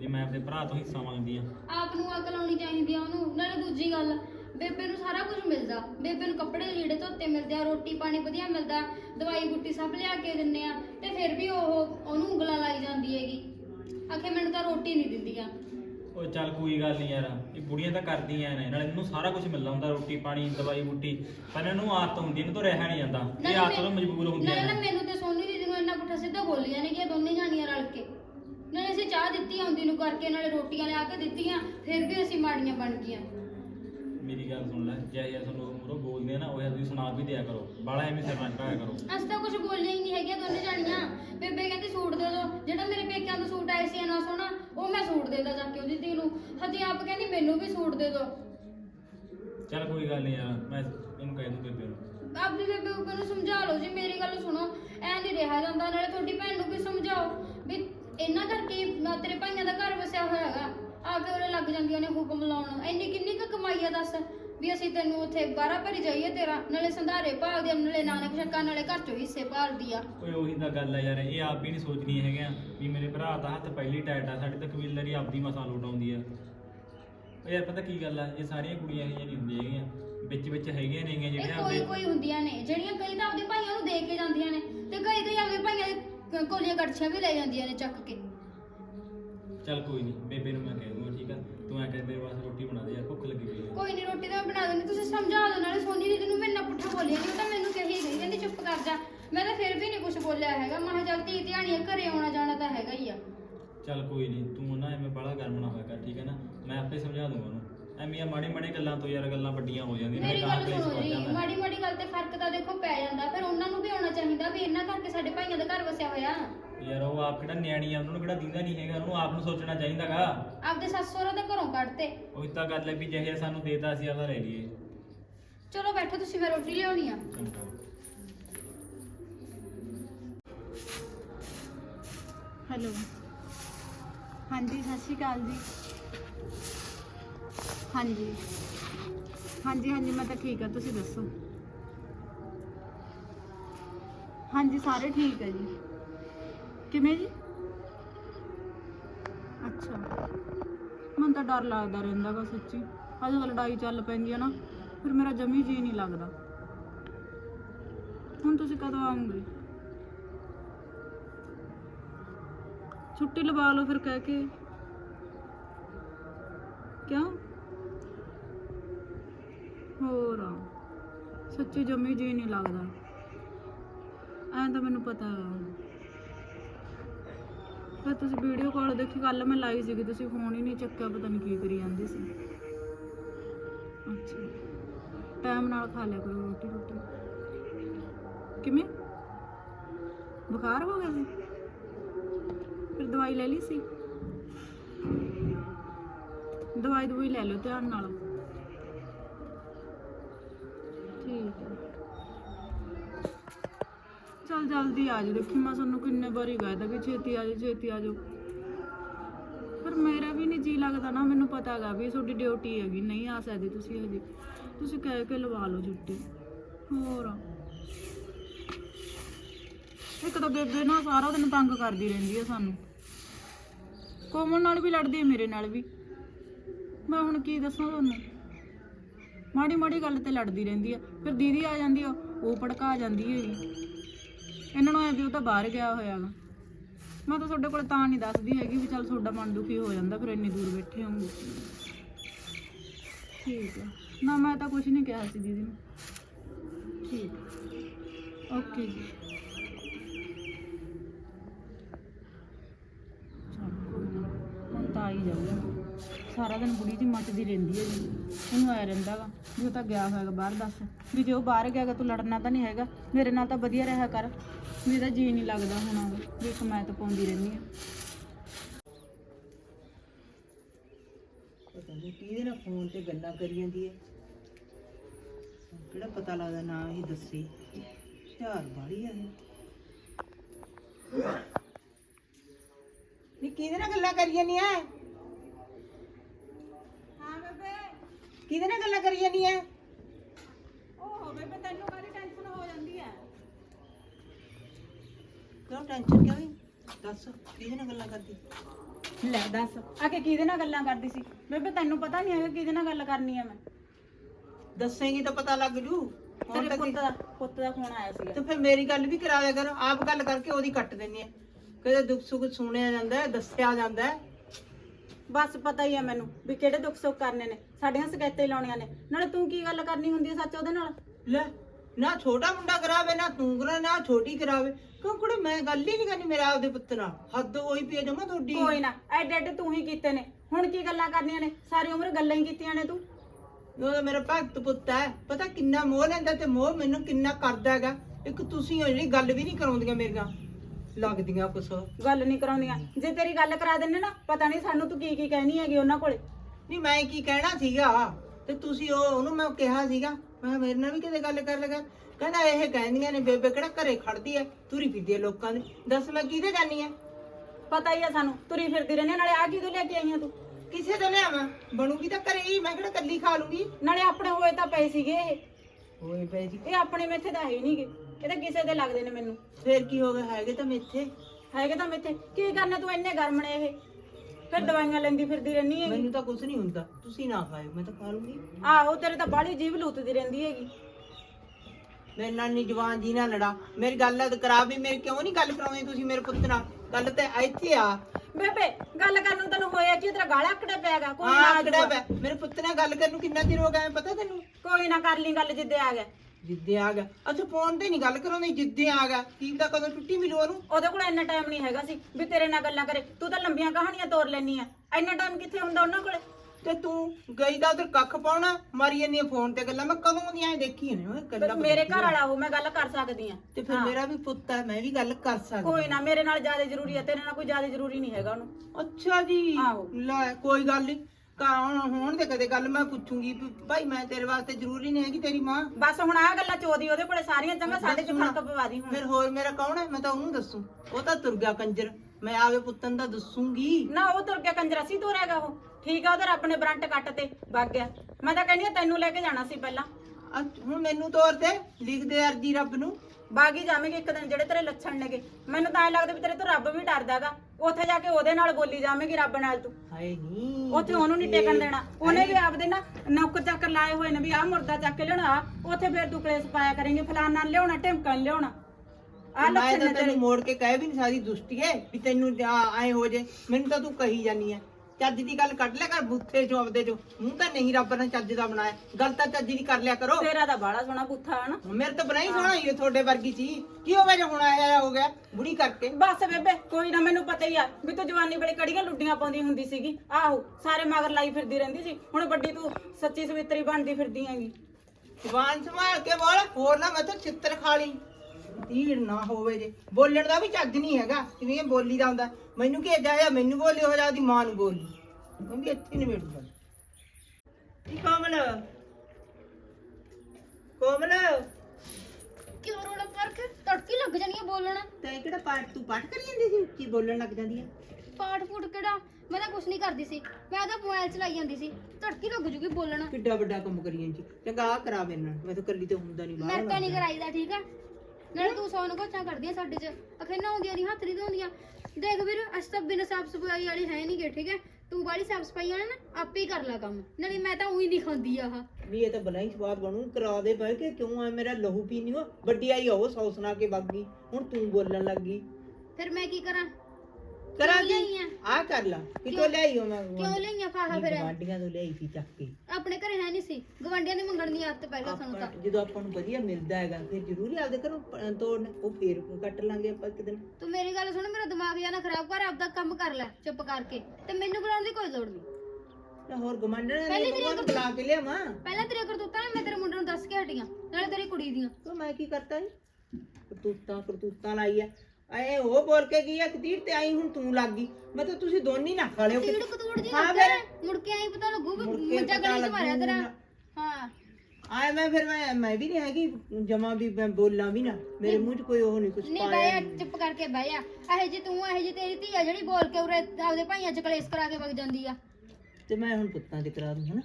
ਜੇ ਮੈਂ ਆਪਣੇ ਭਰਾ ਤੋਂ ਹਿੱਸਾ ਮੰਗਦੀ ਆ ਆਪ ਨੂੰ ਅਕਲ ਆਉਣੀ ਚਾਹੀਦੀ ਆ ਉਹਨੂੰ ਨਾਲੇ ਦੂਜੀ ਗੱਲ ਬੇਬੇ ਨੂੰ ਸਾਰਾ ਕੁਝ ਮਿਲਦਾ। ਬੇਬੇ ਨੂੰ ਕੱਪੜੇ ਲੀੜੇ ਧੋਤੇ ਮਿਲਦੇ ਆ ਰੋਟੀ ਪਾਣੀ ਵਧੀਆ ਮਿਲਦਾ ਦਵਾਈ ਬੁੱਟੀ ਸਭ ਲਿਆ ਕੇ ਦਿੰਨੇ ਆ ਤੇ ਫਿਰ ਵੀ ਉਹ ਉਹਨੂੰ ਉਂਗਲਾਂ ਲਾਈ ਜਾਂਦੀ ਹੈਗੀ। ਆਖੇ ਮੈਨੂੰ ਤਾਂ ਰੋਟੀ ਨਹੀਂ ਦਿੰਦੀਆਂ ਉਹ ਚੱਲ ਕੋਈ ਗੱਲ ਨਹੀਂ ਯਾਰ ਇਹ ਬੁੜੀਆਂ ਤਾਂ ਕਰਦੀਆਂ ਨੇ ਨਾਲੇ ਇਹਨੂੰ ਸਾਰਾ ਕੁਝ ਮਿਲਦਾ ਹੁੰਦਾ ਰੋਟੀ ਪਾਣੀ ਦਵਾਈ ਬੂਟੀ ਪਰ ਇਹਨੂੰ ਆਦਤ ਹੁੰਦੀ ਇਹਨੂੰ ਤਾਂ ਰਹਿਆ ਨਹੀਂ ਜਾਂਦਾ। ਇਹ ਨਾਲੇ ਆਦਤ ਤੋਂ ਮਜਬੂਰ ਹੁੰਦੀਆਂ ਨਾਲੇ ਨੇ ਨਾ ਮੈਨੂੰ ਤੇ ਸੋਨੀ ਪੁੱਠਾ ਸਿੱਧਾ ਬੋਲੀਆਂ ਨੇ ਕਿ ਦੋਨੇ ਜਾਣੀਆਂ ਰਲ ਕੇ। ਨਾਲੇ ਅਸੀਂ ਚਾਹ ਦਿੱਤੀ ਆਉਂਦੀ ਨੂੰ ਕਰਕੇ ਨਾਲੇ ਰੋਟੀਆਂ ਲਿਆ ਕੇ ਦਿੱਤੀਆਂ ਫਿਰ ਵੀ ਅਸੀਂ ਮਾੜੀਆਂ ਬਣ ਗਈਆਂ। ਮੇਰੀ ਗੱਲ ਸੁਣ ਲੈ ਜੇ ਇਹ ਤੁਹਾਨੂੰ ਮੂਰੋਂ ਬੋਲਦੇ ਆ ਨਾ ਉਹ ਤੁਸੀਂ ਸੁਣਾ ਵੀ ਦਿਆ ਕਰੋ। ਬਾਲਾ ਐਵੇਂ ਸਿਰ ਨਾ ਝੁਕਾਇਆ ਕਰੋ। ਅਸੀਂ ਤਾਂ ਕੁਝ ਬੋਲਿਆ ਹੀ ਨਹੀਂ ਹੈਗੀਆਂ ਦੋਨੇ ਜਾਣੀਆਂ। ਬੇਬੇ ਕਹਿੰਦੀ ਸੂਟ ਦੇ ਦਿਓ। ਜਿਹੜਾ ਮੇਰੇ ਪੇਕਿਆਂ ਤੋਂ ਸੂਟ ਆਏ ਸੀ ਨਾ ਸੋਹਣਾ ਉਹ ਮੈਂ ਸੂਟ ਦੇਦਾ ਜਾ ਕੇ ਉਹਦੀ ਧੀ ਨੂੰ। ਹਜੇ ਆਪ ਕਹਿੰਦੀ ਮੈਨੂੰ ਵੀ ਸੂਟ ਦੇ ਦਿਓ। ਚੱਲ ਕੋਈ ਗੱਲ ਨਹੀਂ ਯਾਰ ਮੈਂ ਇਹਨੂੰ ਕਹਿ ਦੂੰ ਬੇਬੇ ਨੂੰ। ਆਪਣੀ ਬੇਬੇ ਨੂੰ ਸਮਝਾ ਲਓ ਜੀ ਮੇਰੀ ਗੱਲ ਸੁਣੋ ਐ ਨਹੀਂ ਰਿਹਾ ਜਾਂਦਾ, ਨਾਲੇ ਤੁਹਾਡੀ ਭੈਣ ਨੂੰ ਵੀ ਸਮਝਾਓ ਵੀ ਇਹਨਾਂ ਕਰਕੇ ਨਾ ਤੇਰੇ ਭਾਈਆਂ ਦਾ ਘਰ ਵਸਿਆ ਹੋਇਆ ਹੈਗਾ। ਆ ਕੇ ਉਹਨੇ ਲੱਗ ਜਾਂਦੀਆਂ ਨੇ ਹੁਕਮ ਲਾਉਣ। ਇੰਨੀ ਕਿੰਨੀ ਕੁ ਕਮਾਈ ਆ ਦੱਸ ਵੀ ਅਸੀਂ ਤੈਨੂੰ ਉੱਥੇ ਬਾਰਾ ਭਰੀ ਜਾਈਏ ਤੇਰਾ, ਨਾਲੇ ਸੰਧਾਰੇ ਭਾਲਦੀ ਆ, ਨਾਲੇ ਨਾਨਕ ਸ਼ੱਕਾਂ ਨਾਲੇ ਘਰ ਚੋਂ ਹਿੱਸੇ ਭਾਲਦੀ ਆ। ਓਏ ਉਹੀ ਤਾਂ ਗੱਲ ਆ ਯਾਰ, ਇਹ ਆਪ ਵੀ ਨਹੀਂ ਸੋਚਣੀ ਹੈਗੇ ਆ ਵੀ ਮੇਰੇ ਭਰਾ ਦਾ ਹੱਥ ਪਹਿਲੀ ਟਾਈਟ ਆ, ਸਾਡੇ ਤਾਂ ਕਬੀਲਦਾਰੀ ਆਪਦੀ ਮਸਾਂ ਲੋਟ ਆਉਂਦੀ ਆ। ਓ ਯਾਰ ਪਤਾ ਕੀ ਗੱਲ ਆ, ਇਹ ਸਾਰੀਆਂ ਕੁੜੀਆਂ ਇਹ ਨਹੀਂ ਹੁੰਦੀਆਂ ਹੈਗੀਆਂ। ਵਿੱਚ ਵਿੱਚ ਹੈਗੀਆਂ ਨੇਗੀਆਂ ਇਹ ਜਿਹੜੀਆਂ ਕੋਈ ਆਪਦੇ ਕੋਈ ਹੁੰਦੀਆਂ ਨੇ ਜਿਹੜੀਆਂ ਕਈ ਤਾਂ ਆਪਦੇ ਭਾਈਆਂ ਨੂੰ ਦੇ ਕੇ ਜਾਂਦੀਆਂ ਨੇ ਤੇ ਕਈ ਕਈ ਆਪਦੇ ਭਾਈਆਂ ਦੇ ਕੋਲੀਆਂ ਕੜਛੀਆਂ ਵੀ ਲੈ ਜਾਂਦੀਆਂ ਨੇ ਚੱਕ ਕੇ। ਚੱਲ ਕੋਈ ਨਹੀਂ ਬੇਬੇ ਨੂੰ ਮੈਂ ਕਹਿ ਦੂੰਗਾ ਠੀਕ ਆ? ਤੂੰ ਐ ਕਹਿ ਮੇਰੇ ਵਾਸਤੇ ਰੋਟੀ ਬਣਾ ਦੇ ਯਾਰ ਭੁੱਖ ਲੱਗੀ ਪਈ ਆ। ਕੋਈ ਨਹੀਂ ਰੋਟੀ ਤਾਂ ਮੈਂ ਬਣਾ ਦਿੰਦੀ ਤੁਸੀਂ ਸਮਝਾ ਦਿਓ ਨਾਲੇ ਸੋਨੀ ਦੀਦੀ ਨੂੰ ਮੈਂ ਇੰਨਾ ਪੁੱਠਾ ਬੋਲਿਆ ਨਹੀਂ ਉਹ ਤਾਂ ਮੈਨੂੰ ਕਹੀ ਗਈ ਕਹਿੰਦੀ ਚੁੱਪ ਕਰ ਜਾ। ਮੈਂ ਤਾਂ ਫਿਰ ਵੀ ਨਹੀਂ ਕੁਝ ਬੋਲਿਆ ਹੈਗਾ ਮੈਂ ਕਿਹਾ ਚੱਲ ਧੀ ਧਿਆਣੀ ਆ, ਘਰੇ ਆਉਣਾ ਜਾਣਾ ਤਾਂ ਹੈਗਾ ਹੀ ਆ। ਚੱਲ ਕੋਈ ਨਹੀਂ ਤੂੰ ਨਾ ਐਵੇਂ ਬੜਾ ਗਰਮ ਨਾ ਹੋਇਆ ਕਰ ਠੀਕ ਹੈ ਨਾ? ਮੈਂ ਆਪੇ ਸਮਝਾ ਦੂੰਗਾ ਉਹਨੂੰ। ਐਵੇਂ ਆ ਮਾੜੀ ਮਾੜੀ ਗੱਲਾਂ ਤੋਂ ਯਾਰ ਗੱਲਾਂ ਵੱਡੀਆਂ ਹੋ ਜਾਂਦੀਆਂ ਨੇ ਮੇਰੀ ਗੱਲ ਸੁਣੋ ਜੀ ਜਾਂਦਾ। ਮਾੜੀ ਮਾੜੀ ਗੱਲ ਤੇ ਫ਼ਰਕ ਤਾਂ ਦੇਖੋ ਪੈ ਜਾਂਦਾ ਫਿਰ ਉਹਨਾਂ ਨੂੰ ਵੀ ਆਉਣਾ ਚਾਹੀਦਾ ਵੀ ਇਹਨਾਂ ਕਰਕੇ ਸਾਡੇ ਭਾਈਆਂ ਦਾ ਘਰ ਵਸਿਆ ਹੋਇਆ। ਯਾਰ ਉਹ ਆਪ ਕਿਹੜਾ ਨਿਆਣੀ ਆ ਉਹਨਾਂ ਨੂੰ ਕਿਹੜਾ ਦਿੰਦਾ ਨਹੀਂ ਹੈਗਾ ਉਹਨੂੰ ਆਪ ਨੂੰ ਸੋਚਣਾ ਚਾਹੀਦਾਗਾ। ਆਪਦੇ ਸੱਸ ਸਹੁਰਾ ਤਾਂ ਘਰੋਂ ਕੱਢਤੇ। ਉਹੀ ਤਾਂ ਗੱਲ ਹੈ ਵੀ ਜਿਹੇ ਸਾਨੂੰ ਦੇਤਾ ਅਸੀਂ ਆਦਾ ਲੈ ਲਈਏ ਚਲੋ ਬੈਠੋ ਤੁਸੀਂ ਮੈਂ ਰੋਟੀ ਲਿਆਉਣੀ ਆ। ਹੈਲੋ। ਹਾਂਜੀ ਸਤਿ ਸ਼੍ਰੀ ਅਕਾਲ ਜੀ। ਹਾਂਜੀ। ਹਾਂਜੀ ਹਾਂਜੀ, ਮੈਂ ਤਾਂ ਠੀਕ ਆ ਤੁਸੀਂ ਦੱਸੋ? ਹਾਂਜੀ, ਸਾਰੇ ਠੀਕ ਹੈ ਜੀ। ਕਿਵੇਂ ਜੀ? ਅੱਛਾ। ਮੈਨੂੰ ਤਾਂ ਡਰ ਲੱਗਦਾ ਰਹਿੰਦਾ ਵਾ ਸੱਚੀ। ਅੱਜ ਜਦੋਂ ਲੜਾਈ ਚੱਲ ਪੈਂਦੀ ਹੈ ਨਾ, ਫਿਰ ਮੇਰਾ ਜਮੀ ਜੀ ਨਹੀਂ ਲੱਗਦਾ। ਹੁਣ ਤੁਸੀਂ ਕਦੋਂ ਆਉਂਗੇ ਛੁੱਟੀ ਲਵਾ ਲਓ ਫਿਰ ਕਹਿ ਕੇ। ਕਿਉਂ? ਹੋਰ ਆ। ਸੱਚੀ ਜਮੀ ਜੀ ਨਹੀਂ ਲੱਗਦਾ। ਐਂ ਤਾਂ ਮੈਨੂੰ ਪਤਾ ਫਿਰ ਤੁਸੀਂ ਵੀਡੀਓ ਕਾਲ ਦੇਖੀ ਕੱਲ ਮੈਂ ਲਾਈ ਸੀਗੀ, ਤੁਸੀਂ ਫੋਨ ਹੀ ਨਹੀਂ ਚੱਕਿਆ, ਪਤਾ ਨਹੀਂ ਕੀ ਕਰੀ ਜਾਂਦੇ ਸੀ। ਅੱਛਾ। ਟਾਈਮ ਨਾਲ ਖਾ ਲਿਆ ਕਰੋ ਰੋਟੀ ਰੋਟੀ। ਕਿਵੇਂ? ਬੁਖਾਰ ਹੋ ਗਿਆ ਸੀ? ਫਿਰ ਦਵਾਈ ਲੈ ਲਈ ਸੀ? ਦਵਾਈ ਦਵਾਈ ਲੈ ਲਓ ਧਿਆਨ ਨਾਲ। ਜਲਦੀ ਆ ਜਾਓ। ਦੇਖੀ ਮੈਂ ਤੁਹਾਨੂੰ ਕਿੰਨੇ ਵਾਰੀ ਕਹਿ ਤਾ ਵੀ ਛੇਤੀ ਆ ਜਾਓ, ਛੇਤੀ ਆ ਜਾਓ। ਪਰ ਮੇਰਾ ਵੀ ਨਹੀਂ ਜੀ ਲੱਗਦਾ ਨਾ, ਮੈਨੂੰ ਪਤਾ ਹੈਗਾ ਵੀ ਤੁਹਾਡੀ ਡਿਊਟੀ ਹੈਗੀ। ਨਹੀਂ ਆ ਸਕਦੇ ਤੁਸੀਂ ਹਜੇ। ਤੁਸੀਂ ਕਹਿ ਕੇ ਲਵਾ ਲਓ ਛੁੱਟੀ। ਹੋਰ ਇੱਕ ਤਾਂ ਬੇਬੇ ਨਾ ਸਾਰਾ ਦਿਨ ਤੰਗ ਕਰਦੀ ਰਹਿੰਦੀ ਹੈ ਸਾਨੂੰ। ਕੋਮਲ ਨਾਲ ਵੀ ਲੜਦੀ ਹੈ ਮੇਰੇ ਨਾਲ ਵੀ। ਮੈਂ ਹੁਣ ਕੀ ਦੱਸਾਂ ਤੁਹਾਨੂੰ? ਮਾੜੀ ਮਾੜੀ ਗੱਲ ਤੇ ਲੜਦੀ ਰਹਿੰਦੀ ਆ। ਫਿਰ ਦੀਦੀ ਆ ਜਾਂਦੀ ਆ, ਉਹ ਭੜਕਾ ਜਾਂਦੀ ਹੈਗੀ। ਇਹਨਾਂ ਨੂੰ ਐ ਵੀ ਉਹ ਤਾਂ ਬਾਹਰ ਗਿਆ ਹੋਇਆ ਵਾ ਮੈਂ ਤਾਂ ਤੁਹਾਡੇ ਕੋਲ ਤਾਂ ਨਹੀਂ ਦੱਸਦੀ ਹੈਗੀ ਵੀ ਚੱਲ ਤੁਹਾਡਾ ਮਨ ਦੁਖੀ ਹੋ ਜਾਂਦਾ ਫਿਰ ਇੰਨੀ ਦੂਰ ਬੈਠੇ ਹੋਗੇ ਠੀਕ ਹੈ ਨਾ ਮੈਂ ਤਾਂ ਕੁਝ ਨਹੀਂ ਕਿਹਾ ਸੀ ਦੀਦੀ ਨੂੰ। ਠੀਕ ਓਕੇ ਜੀ। ਚੱਲ ਕੋਈ ਨਾ, ਹੁਣ ਤਾਂ ਆ ਹੀ ਜਾਊਗਾ। ਸਾਰਾ ਦਿਨ ਬੁੜੀ ਜੀ ਮੱਚਦੀ ਰਹਿੰਦੀ ਹੈ ਜੀ। ਉਹਨੂੰ ਆਇਆ ਰਹਿੰਦਾ ਵਾ ਵੀ ਉਹ ਤਾਂ ਗਿਆ ਹੋਏਗਾ ਬਾਹਰ ਦੱਸ। ਵੀ ਜੇ ਉਹ ਬਾਹਰ ਗਿਆ ਗਾ ਤੂੰ ਲੜਨਾ ਤਾਂ ਨਹੀਂ ਹੈਗਾ। ਮੇਰੇ ਨਾਲ ਤਾਂ ਵਧੀਆ ਰਿਹਾ ਕਰ। ਮੇਰਾ ਜੀ ਨਹੀਂ ਲੱਗਦਾ ਹੁਣ ਵੀ ਕਮਾਇ ਤਾਂ ਪਾਉਂਦੀ ਰਹਿੰਦੀ ਆ ਪਤਾ ਨਹੀਂ ਕਿਹਦੇ ਨਾਲ ਫੋਨ ਤੇ ਗੱਲਾਂ ਕਰੀ ਜਾਂਦੀ ਹੈ। ਕਿਹੜਾ ਪਤਾ ਲੱਗਦਾ ਨਾ ਹੀ ਦੱਸੇ। ਹੁਸ਼ਿਆਰ ਬਾੜੀ ਆ ਇਹ। ਨੀ ਕਿਹਦੇ ਨਾਲ ਗੱਲਾਂ ਕਰੀ ਜਾਂਦੀ ਐ ਹਾਂ ਬੇਬੇ। ਕਿਹਦੇ ਨਾਲ ਗੱਲਾਂ ਕਰੀ ਜਾਂਦੀ ਐ ਉਹ ਬੇਬੇ ਤੈਨੂੰ ਕਾਹਦੀ ਟੈਨਸ਼ਨ ਹੋ ਜਾਂਦੀ ਹੈ ਕਿਉਂ ਟੈਨਸ਼ਨ ਕਿਉਂ ਹੋਈ ਦੱਸ ਕਿਹਦੇ ਨਾਲ ਗੱਲਾਂ ਕਰਦੀ? ਲੈ ਦੱਸ ਆ ਕੇ ਕਿਹਦੇ ਨਾਲ ਗੱਲਾਂ ਕਰਦੀ ਸੀ? ਬੇਬੇ ਤੈਨੂੰ ਪਤਾ ਨਹੀਂ ਹੈਗਾ ਕਿਹਦੇ ਨਾਲ ਗੱਲ ਕਰਨੀ ਆ ਮੈਂ। ਦੱਸੇਂਗੀ ਤਾਂ ਪਤਾ ਲੱਗ ਜੂ। ਹੁਣ ਤੇਰੇ ਤੱਕ ਪੁੱਤ ਦਾ ਪੁੱਤ ਦਾ ਫੋਨ ਆਇਆ ਸੀਗਾ। ਤੇ ਫਿਰ ਮੇਰੀ ਗੱਲ ਵੀ ਕਰਾ ਦਿਆ ਕਰ ਆਪ ਗੱਲ ਕਰਕੇ ਉਹਦੀ ਕੱਟ ਦਿੰਦੀ ਐ ਕਦੇ ਦੁੱਖ ਸੁੱਖ ਸੁਣਿਆ ਜਾਂਦਾ ਹੈ ਦੱਸਿਆ ਜਾਂਦਾ ਹੈ। ਬਸ ਪਤਾ ਹੀ ਆ ਮੈਨੂੰ ਵੀ ਕਿਹੜੇ ਦੁੱਖ ਸੁੱਖ ਕਰਨੇ ਨੇ ਸਾਡੀਆਂ ਸਕੈਤੇ ਲਾਉਣੀਆਂ ਨੇ। ਨਾਲੇ ਤੂੰ ਕੀ ਗੱਲ ਕਰਨੀ ਹੁੰਦੀ ਹੈ ਸੱਚ ਉਹਦੇ ਨਾਲ? ਲੈ ਨਾ ਛੋਟਾ ਮੁੰਡਾ ਕਰਾਵੇ ਨਾ ਤੂੰ ਕਰਾ ਨਾ ਛੋਟੀ ਕਰਾਵੇ। ਕਿਉਂ ਕੁੜੇ ਮੈਂ ਗੱਲ ਹੀ ਨਹੀਂ ਕਰਨੀ ਮੇਰੇ ਆਪਦੇ ਪੁੱਤ ਨਾਲ। ਹੱਦ ਹੋਈ ਪਈ ਜਮਾ ਤੁਹਾਡੀ। ਕੋਈ ਨਾ ਐਡੇ ਐਡੇ ਤੂੰ ਹੀ ਕੀਤੇ ਨੇ। ਹੁਣ ਕੀ ਗੱਲਾਂ ਕਰਨੀਆਂ ਨੇ? ਸਾਰੀ ਉਮਰ ਗੱਲਾਂ ਹੀ ਕੀਤੀਆਂ ਨੇ ਤੂੰ। ਉਹ ਤਾਂ ਮੇਰਾ ਭਗਤ ਪੁੱਤ ਹੈ। ਪਤਾ ਕਿੰਨਾ ਮੋਹ ਲੈਂਦਾ ਤੇ ਮੋਹ ਮੈਨੂੰ ਕਿੰਨਾ ਕਰਦਾ ਹੈਗਾ। ਇੱਕ ਤੁਸੀਂ ਹੋ ਜਿਹੜੀ ਗੱਲ ਵੀ ਨਹੀਂ ਕਰਾਉਂਦੀਆਂ ਮੇਰੀਆਂ ਲੱਗਦੀਆਂ ਕੁਛ। ਗੱਲ ਨਹੀਂ ਕਰਾਉਂਦੀਆਂ। ਜੇ ਤੇਰੀ ਗੱਲ ਕਰਾ ਦਿੰਨੇ ਨਾ ਪਤਾ ਨਹੀਂ ਸਾਨੂੰ ਤੂੰ ਕੀ ਕੀ ਕਹਿਣੀ ਹੈਗੀ ਉਹਨਾਂ ਕੋਲੇ। ਨਹੀਂ ਮੈਂ ਕੀ ਕਹਿਣਾ ਸੀਗਾ? ਤੇ ਤੁਸੀਂ ਉਹ ਉਹਨੂੰ ਮੈਂ ਕਿਹਾ ਸੀਗਾ ਮੈਂ ਕਿਹਾ ਮੇਰੇ ਨਾਲ ਵੀ ਕਿਤੇ ਗੱਲ ਕਰ ਲਗਾ। ਕਹਿੰਦਾ ਇਹ ਕਹਿੰਦੀਆਂ ਨੇ ਬੇਬੇ ਕਿਹੜਾ ਘਰੇ ਖੜਦੀ ਐ? ਤੁਰੀ ਫਿਰਦੀ ਐ ਲੋਕਾਂ ਦੇ। ਦੱਸ ਮੈਂ ਕਿਹਦੇ ਜਾਨੀ ਐ? ਪਤਾ ਹੀ ਆ ਸਾਨੂੰ। ਤੁਰੀ ਫਿਰਦੀ ਰਹਿੰਦੀ ਆ, ਨਾਲੇ ਆ ਕਿਦੋਂ ਲੈ ਕੇ ਆਈਆਂ ਤੂੰ? ਕਿਸੇ ਤੋਂ ਲਿਆਵਾਂ? ਬਣੂਗੀ ਤਾਂ ਘਰੇ ਹੀ ਮੈਂ ਕਿਹੜਾ ਕੱਲੀ ਖਾ ਲੂੰਗੀ? ਨਾਲੇ ਆਪਣੇ ਹੋਏ ਤਾਂ ਪਏ ਸੀਗੇ ਇਹ। ਹੋਏ ਪਏ ਜੀ ਇਹ ਆਪਣੇ ਮੇਥੇ ਤਾਂ ਹੈ ਹੀ ਨਹੀਂਗੇ। ਇਹ ਤਾਂ ਕਿਸੇ ਦੇ ਲੱਗਦੇ ਨੇ ਮੈਨੂੰ। ਫੇਰ ਕੀ ਹੋ ਗਿਆ? ਹੈਗੇ ਤਾਂ ਮੇਥੇ। ਹੈਗੇ ਤਾਂ ਮੇਥੇ। ਕੀ ਕਰਨਾ ਤੂੰ? ਇੰਨੇ ਗਰਮ ਨੇ ਇਹ। ਫਿਰ ਦਵਾਈਆਂ ਲੈਂਦੀ ਫਿਰਦੀ ਰਹਿੰਦੀ ਹੈਗੀ। ਮੈਨੂੰ ਤਾਂ ਕੁਝ ਨਹੀਂ ਹੁੰਦਾ। ਤੁਸੀਂ ਨਾ ਖਾਇਓ ਮੈਂ ਤਾਂ ਖਾ ਲੂੰਗੀ। ਆਹੋ ਤੇਰੇ ਤਾਂ ਬਾਹਲੀ ਜੀਭ ਲੂਤਦੀ ਰਹਿੰਦੀ ਹੈਗੀ। ਮੇਰੇ ਨਾਲ ਨੀ ਜਵਾਨ ਜੀ ਨਾਲ ਲੜਾ। ਮੇਰੀ ਗੱਲ ਕਰਾ ਵੀ ਮੇਰੇ ਕਿਉਂ ਨਹੀਂ ਗੱਲ ਕਰਾਉਂਦੇ ਤੁਸੀਂ ਮੇਰੇ ਪੁੱਤ ਨਾਲ? ਗੱਲ ਤੇ ਇੱਥੇ ਆ। ਬੇਬੇ ਗੱਲ ਕਰਨ ਨੂੰ ਤੈਨੂੰ ਹੋਇਆ ਕੀ? ਤੇਰਾ ਗਾਲਾ ਆਕੜੇ ਪਿਆਗਾ ਕੋਈ ਨਾ ਹਾਂ ਆ ਕਿਹੜਾ ਜਾਊਗਾ। ਵਾ ਮੇਰੇ ਪੁੱਤ ਨਾਲ ਗੱਲ ਕਰਨ ਨੂੰ ਕਿੰਨਾ ਚਿਰ ਹੋ ਗਿਆ? ਐਂ ਪਤਾ ਤੈਨੂੰ? ਕੋਈ ਨਾ ਕਰ ਲਈ ਗੱਲ ਜਿੱਦੇ ਆ ਗਿਆ। ਜਿੱਦੇ ਆ ਗਿਆ। ਅੱਛਾ ਫੋਨ ਤੇ ਨਹੀਂ ਗੱਲ ਕਰਾਉਂਦੇ ਜਿੱਦੇ ਆ ਗਿਆ। ਕੀ ਪਤਾ ਕਦੋਂ ਛੁੱਟੀ ਮਿਲੂ ਉਹਨੂੰ। ਉਹਦੇ ਕੋਲ ਇੰਨਾ ਟਾਈਮ ਨਹੀਂ ਹੈਗਾ ਸੀ ਵੀ ਤੇਰੇ ਨਾਲ ਗੱਲਾਂ ਕਰੇ। ਤੂੰ ਤਾਂ ਲੰਬੀਆਂ ਕਹਾਣੀਆਂ ਤੋਰ ਲੈਣੀ ਆ। ਇੰਨਾ ਟਾਈਮ ਕਿੱਥੇ ਹੁੰਦਾ ਉਹਨਾਂ ਕੋਲੇ? ਤੇ ਤੂੰ ਗਈ ਦਾ ਉਧਰ ਕੱਖ ਪਾਉਣਾ ਮਾਰੀ ਜਾਂਦੀ ਫੋਨ ਤੇ ਗੱਲਾਂ। ਮੈਂ ਕਦੋਂ ਦੀਆਂ ਐਂ ਦੇਖੀ ਨੇ ਉਹ ਗੱਲਾਂ ਮੇਰੇ ਘਰ ਵਾਲਾ ਉਹ ਮੈਂ ਗੱਲ ਕਰ ਸਕਦੀ ਆ। ਤੇ ਫਿਰ ਮੇਰਾ ਵੀ ਪੁੱਤ ਹੈ ਮੈਂ ਵੀ ਗੱਲ ਕਰ ਸਕਦੀ ਕੋਈ ਨਾ ਮੇਰੇ ਨਾਲ ਜ਼ਿਆਦਾ ਜ਼ਰੂਰੀ ਆ ਤੇਰੇ ਨਾਲ ਕੋਈ ਜ਼ਿਆਦਾ ਜ਼ਰੂਰੀ ਨਹੀਂ ਹੈਗਾ ਉਹਨੂੰ। ਅੱਛਾ ਜੀ। ਲੈ ਕੋਈ ਗੱਲ ਨਹੀਂ ਕਾਉਣ ਹੋਣ ਦੇ ਕਦੇ ਗੱਲ ਮੈਂ ਪੁੱਛੂੰਗੀ ਵੀ ਭਾਈ ਮੈਂ ਤੇਰੇ ਵਾਸਤੇ ਜ਼ਰੂਰੀ ਨਹੀਂ ਹੈਗੀ ਤੇਰੀ ਮਾਂ। ਬਸ ਹੁਣ ਆਹ ਗੱਲਾਂ ਚੋਦੀ ਉਹਦੇ ਕੋਲੇ ਸਾਰੀਆਂ ਚੰਗਾ ਸਾਡੇ ਚ। ਫ਼ਰਕ ਪਵਾ ਦੀ ਹੁਣ। ਫਿਰ ਹੋਰ ਮੇਰਾ ਕੌਣ ਹੈ? ਮੈਂ ਤਾਂ ਉਹਨੂੰ ਦੱਸੂ। ਉਹ ਤਾਂ ਤੁਰ ਗਿਆ ਕੰਜਰ। ਮੈਂ ਆਵੇ ਪੁੱਤਨ ਦਾ ਦੱਸੂੰਗੀ। ਨਾ ਉਹ ਤੁਰ ਕੇ ਕੰਜਰਾ ਸੀ ਤੁਰੇਗਾ ਉਹ। ਠੀਕ ਆ ਉਹਦੇ ਰੱਬ ਨੇ ਬਰੰਟ ਕੱਟ ਤੇ ਵਗ ਗਿਆ। ਮੈਂ ਤਾਂ ਕਹਿੰਦੀ ਆ ਤੈਨੂੰ ਲੈ ਕੇ ਜਾਣਾ ਸੀ ਪਹਿਲਾਂ। ਅੱਜ ਹੁਣ ਮੈਨੂੰ ਤੌਰ ਤੇ ਲਿਖ ਦੇ ਅਰਜੀ ਰੱਬ ਨੂੰ। ਬਾਗੀ ਜਾਵੇਂਗੇ ਇੱਕ ਦਿਨ ਜਿਹੜੇ ਤੇਰੇ ਲੱਛਣ ਨੇਗੇ। ਮੈਨੂੰ ਤਾਂ ਐ ਲੱਗਦਾ ਵੀ ਤੇਰੇ ਤੋਂ ਰੱਬ ਵੀ ਡਰਦਾਗਾ। ਉੱਥੇ ਜਾ ਕੇ ਉਹਦੇ ਨਾਲ ਬੋਲੀ ਜਾਵੇਂਗੀ ਰੱਬ ਨਾਲ ਤੂੰ। ਹਾਏ ਨਹੀਂ ਉੱਥੇ ਉਹਨੂੰ ਨਹੀਂ ਟੇਕਣ ਦੇਣਾ। ਉਹਨੇ ਵੀ ਆਪਦੇ ਨਾ ਨੌਕਰ ਚੱਕਰ ਲਾਏ ਹੋਏ ਨੇ ਵੀ ਆਹ ਮੁਰਦਾ ਚੱਕ ਕੇ ਲਿਆਉਣਾ ਉੱਥੇ ਫਿਰ ਤੂੰ ਕਲੇਸ਼ ਪਾਇਆ ਕਰੇਂਗੇ। ਫਲਾਨਾ ਲਿਆਉਣਾ ਢਿਮਕਾ ਨੀ ਲਿਆਉਣਾ। ਆਹ ਮੈਂ ਲੱਛਣ ਤਾਂ ਨੇ ਤੇਰੇ। ਤੈਨੂੰ ਮੋੜ ਕੇ ਕਹਿ ਵੀ ਨਹੀਂ ਸਕਦੀ ਦੁਸ਼ਟੀਏ ਵੀ ਤੈਨੂੰ ਐ ਹੋ ਜੇ। ਮੈਨੂੰ ਤਾਂ ਤੂੰ ਕਹੀ ਜਾਨੀ ਐ। ਚੱਜ ਦੀ ਗੱਲ ਕੱਢ ਲਿਆ ਕਰ ਬੁੱਥੇ ਚੋਂ ਆਪਦੇ ਚੋਂ। ਮੂੰਹ ਤਾਂ ਨਹੀਂ ਰੱਬ ਨੇ ਚੱਜ ਦਾ ਬਣਾਇਆ। ਗੱਲ ਤਾਂ ਚੱਜ ਦੀ ਕਰ ਲਿਆ ਕਰੋ। ਤੇਰਾ ਤਾਂ ਬਾੜਾ ਸੋਹਣਾ ਬੁੱਥਾ ਹੈ ਨਾ ਮੇਰੇ ਤਾਂ ਬਣਾਈ ਸੋਹਣਾ ਹੀ ਹੈ ਤੁਹਾਡੇ ਵਰਗੀ ਸੀ ਕੀ ਹੋ ਗਿਆ ਜੇ ਹੁਣ ਆਇਆ ਹੋ ਗਿਆ ਬੁੜੀ ਕਰਕੇ? ਬਸ ਬੇਬੇ ਕੋਈ ਨਾ ਮੈਨੂੰ ਪਤਾ ਹੀ ਆ ਵੀ ਤੂੰ ਜਵਾਨੀ ਵੇਲੇ ਕੜੀਆਂ ਲੁੱਡੀਆਂ ਪਾਉਂਦੀ ਹੁੰਦੀ ਸੀਗੀ। ਆਹੋ ਸਾਰੇ ਮਗਰ ਲਾਈ ਫਿਰਦੀ ਰਹਿੰਦੀ ਸੀ। ਹੁਣ ਵੱਡੀ ਤੂੰ ਸੱਚੀ ਸਵਿੱਤਰੀ ਬਣਦੀ ਫਿਰਦੀ ਹੈਗੀ। ਜ਼ਬਾਨ ਸੰਭਾਲ ਕੇ ਬੋਲ ਹੋਰ ਨਾ ਮੈਂ ਤਾਂ ਚਿੱਤਰ ਖਾ ਲਈ। ਧੀੜ ਨਾ ਹੋਵੇ ਜੇ। ਬੋਲਣ ਦਾ ਵੀ ਚੱਜ ਨਹੀਂ ਹੈਗਾ ਕਿਵੇਂ ਬੋਲੀ ਦਾ ਹੁੰਦਾ। ਮੈਨੂੰ ਕੀ ਜਾਇਆ ਮੈਨੂੰ ਬੋਲੀ ਹੋ ਜਾ ਉਹਦੀ ਮਾਂ ਨੂੰ ਬੋਲੀ। ਕਹਿੰਦੀ ਇੱਥੇ ਨਹੀਂ ਬੈਠੂਗਾ ਕੀ ਕੋਮਲ? ਕੋਮਲ? ਕਿਉਂ ਰੋਣਾ ਪਾਰਕ ਤੜਕੀ ਲੱਗ ਜਾਣੀ ਆ ਬੋਲਣ? ਤੈਂ ਕਿਹੜਾ ਪਾਠ ਤੂੰ ਪਾਠ ਕਰੀ ਜਾਂਦੀ ਸੀ ਉੱਚੀ ਬੋਲਣ ਲੱਗ ਜਾਂਦੀ ਹੈ ਪਾਠ ਫੂਟ ਕਿਹੜਾ? ਮੈਂ ਤਾਂ ਕੁਛ ਨਹੀਂ ਕਰਦੀ ਸੀ। ਮੈਂ ਤਾਂ ਮੋਬਾਈਲ ਚਲਾਈ ਜਾਂਦੀ ਸੀ। ਤੜਕੀ ਲੱਗ ਜੂਗੀ ਬੋਲਣ। ਕਿੱਡਾ ਵੱਡਾ ਕੰਮ ਕਰੀ ਜਾਂਦੀ। ਚੰਗਾ ਆ ਕਰਾ ਮੇਰੇ ਨਾਲ। ਮੈਂ ਤਾਂ ਕੱਲੀ ਤੇ ਹੁੰਦਾ ਨਹੀਂ ਮੈਂ ਤਾਂ ਨਹੀਂ ਕਰਾਈਦਾ ਠੀਕ ਆ? ਨਾਲੇ ਤੂੰ ਸੌਣ ਕੋਚਾਂ ਕਰਦੀਆਂ ਸਾਡੇ ਚ। ਅਖੇ ਹੁੰਦੀਆਂ ਦੀ ਹੱਥ ਨਹੀਂ ਧੋਂਦੀਆਂ। ਦੇਖ ਵੀਰ ਅਸੀਂ ਤਾਂ ਬਿਨਾਂ ਸਾਫ਼ ਸਫ਼ਾਈ ਵਾਲੀ ਹੈ ਨਹੀਂ ਗੇ ਠੀਕ ਹੈ? ਤੂੰ ਬਾੜੀ ਸਾਫ਼ ਸਫ਼ਾਈ ਵਾਲਾ ਨਾ ਆਪੇ ਹੀ ਕਰ ਲੈ ਕੰਮ। ਨਾਲੇ ਮੈਂ ਤਾਂ ਉਹੀ ਨਹੀਂ ਖਾਂਦੀ ਆਹ। ਵੀ ਇਹ ਤਾਂ ਬਲਾ ਹੀ ਸਵਾਦ ਬਣੂ ਕਰਾ ਦੇ ਬਹਿ ਕੇ ਕਿਉਂ ਆ ਮੇਰਾ ਲਹੂ ਪੀਣੀ ਹੋ? ਵੱਡੀ ਆਈ ਉਹ ਸੌ ਸੁਣਾ ਕੇ ਵਗ ਗਈ ਹੁਣ ਤੂੰ ਬੋਲਣ ਲੱਗ ਗਈ। ਫਿਰ ਮੈਂ ਕੀ ਕਰਾਂ? ਕਰਾਂ ਕਿਉਂ ਲਿਆਈ ਆ? ਕਰ ਲਾ। ਕਿਤੋਂ ਲਿਆਈ ਹੋ ਮੈਂ ਕਿਉਂ ਲਈਆਂ ਫਾਹਾ ਫਿਰ? ਗਵਾਂਡੀਆਂ ਤੋਂ ਲਿਆਈ ਸੀ ਚੱਕ ਕੇ। ਆਪਣੇ ਘਰੇ ਹੈ ਨਹੀਂ ਸੀ। ਗਵੰਡੀਆਂ ਦੀ ਮੰਗਣ ਦੀ ਆਦਤ ਪਹਿਲਾਂ ਸਾਨੂੰ ਤਾਂ। ਆਪਾਂ- ਜਦੋਂ ਆਪਾਂ ਨੂੰ ਵਧੀਆ ਮਿਲਦਾ ਹੈਗਾ ਫਿਰ ਜ਼ਰੂਰੀ ਆਪਦੇ ਘਰੋਂ ਪ- ਤੋੜਨ। ਉਹ ਫੇਰ ਕੱਟ ਲਾਂਗੇ ਆਪਾਂ ਇੱਕ ਦਿਨ। ਤੂੰ ਮੇਰੀ ਗੱਲ ਸੁਣ ਮੇਰਾ ਦਿਮਾਗ ਜਾਂ ਨਾ ਖਰਾਬ ਕਰ ਆਪਦਾ ਕੰਮ ਕਰ ਲੈ ਚੁੱਪ ਕਰਕੇ। ਤੇ ਮੈਨੂੰ ਬੁਲਾਉਣ ਦੀ ਕੋਈ ਲੋੜ ਨਹੀਂ। ਤਾਂ ਹੋਰ ਪਹਿਲੀ ਨੇ ਤੇਰੀ ਨੂੰ ਬੁਲਾ ਕੇ ਲਿਆਵਾਂ। ਪਹਿਲਾਂ ਤੇਰੇ ਕਰਤੂਤਾਂ ਨੇ ਮੈਂ ਤੇਰੇ ਮੁੰਡੇ ਨੂੰ ਦੱਸ ਕੇ ਹਟੀਆਂ ਨਾਲੇ ਤੇਰੀ ਕੁੜੀ ਦੀਆਂ। ਤੂੰ ਮੈਂ ਕੀ ਕਰਤਾ ਜੀ ਕਰਤੂਤਾਂ ਕਰਤੂਤਾਂ ਲਾਈ ਆ। ਐ ਉਹ ਬੋਲ ਕੇ ਗਈ ਆ ਕਤੀਰ ਤੇ ਆਈ ਹੁਣ ਤੂੰ ਲੱਗ ਗਈ। ਮੈਂ ਤਾਂ ਤੁਸੀਂ ਦੋਨੀ ਨਾ ਖਾ ਲਿਓ ਕਤੂੜ ਹਾਂ ਫਿਰ। ਮੁੜ ਕੇ ਆਈ ਪਤਾ ਲੱਗੂ ਵੀ ਮੁੜ ਕੇ ਮੱਜਾ ਪਤਾ ਗਲੀ ਚ ਮਾਰਿਆ ਤੇਰਾ। ਹਾਂ। ਆਏ ਮੈਂ ਫਿਰ ਮੈਂ ਮੈਂ ਵੀ ਨਹੀਂ ਹੈਗੀ ਜਮਾ ਵੀ ਮੈਂ ਬੋਲਾਂ ਵੀ ਨਾ। ਮੇਰੇ ਮੂੰਹ 'ਚ ਕੋਈ ਉਹ ਨਹੀਂ ਕੁਝ ਨਹੀਂ ਪਾਇਆ ਚੁੱਪ ਕਰਕੇ ਬਹਿ ਜਾ। ਇਹ ਜੀ ਤੂੰ ਇਹ ਜੀ ਤੇਰੀ ਧੀ ਆ ਜਿਹੜੀ ਬੋਲ ਕੇ ਉਰੇ ਆਪਦੇ ਭਾਈਆਂ ਚ ਕਲੇਸ਼ ਕਰਾ ਕੇ ਵਗ ਜਾਂਦੀ ਆ। ਤੇ ਮੈਂ ਹੁਣ ਪੁੱਤਾਂ ਦੇ ਕਰਾ ਦੂੰ ਹਨਾ?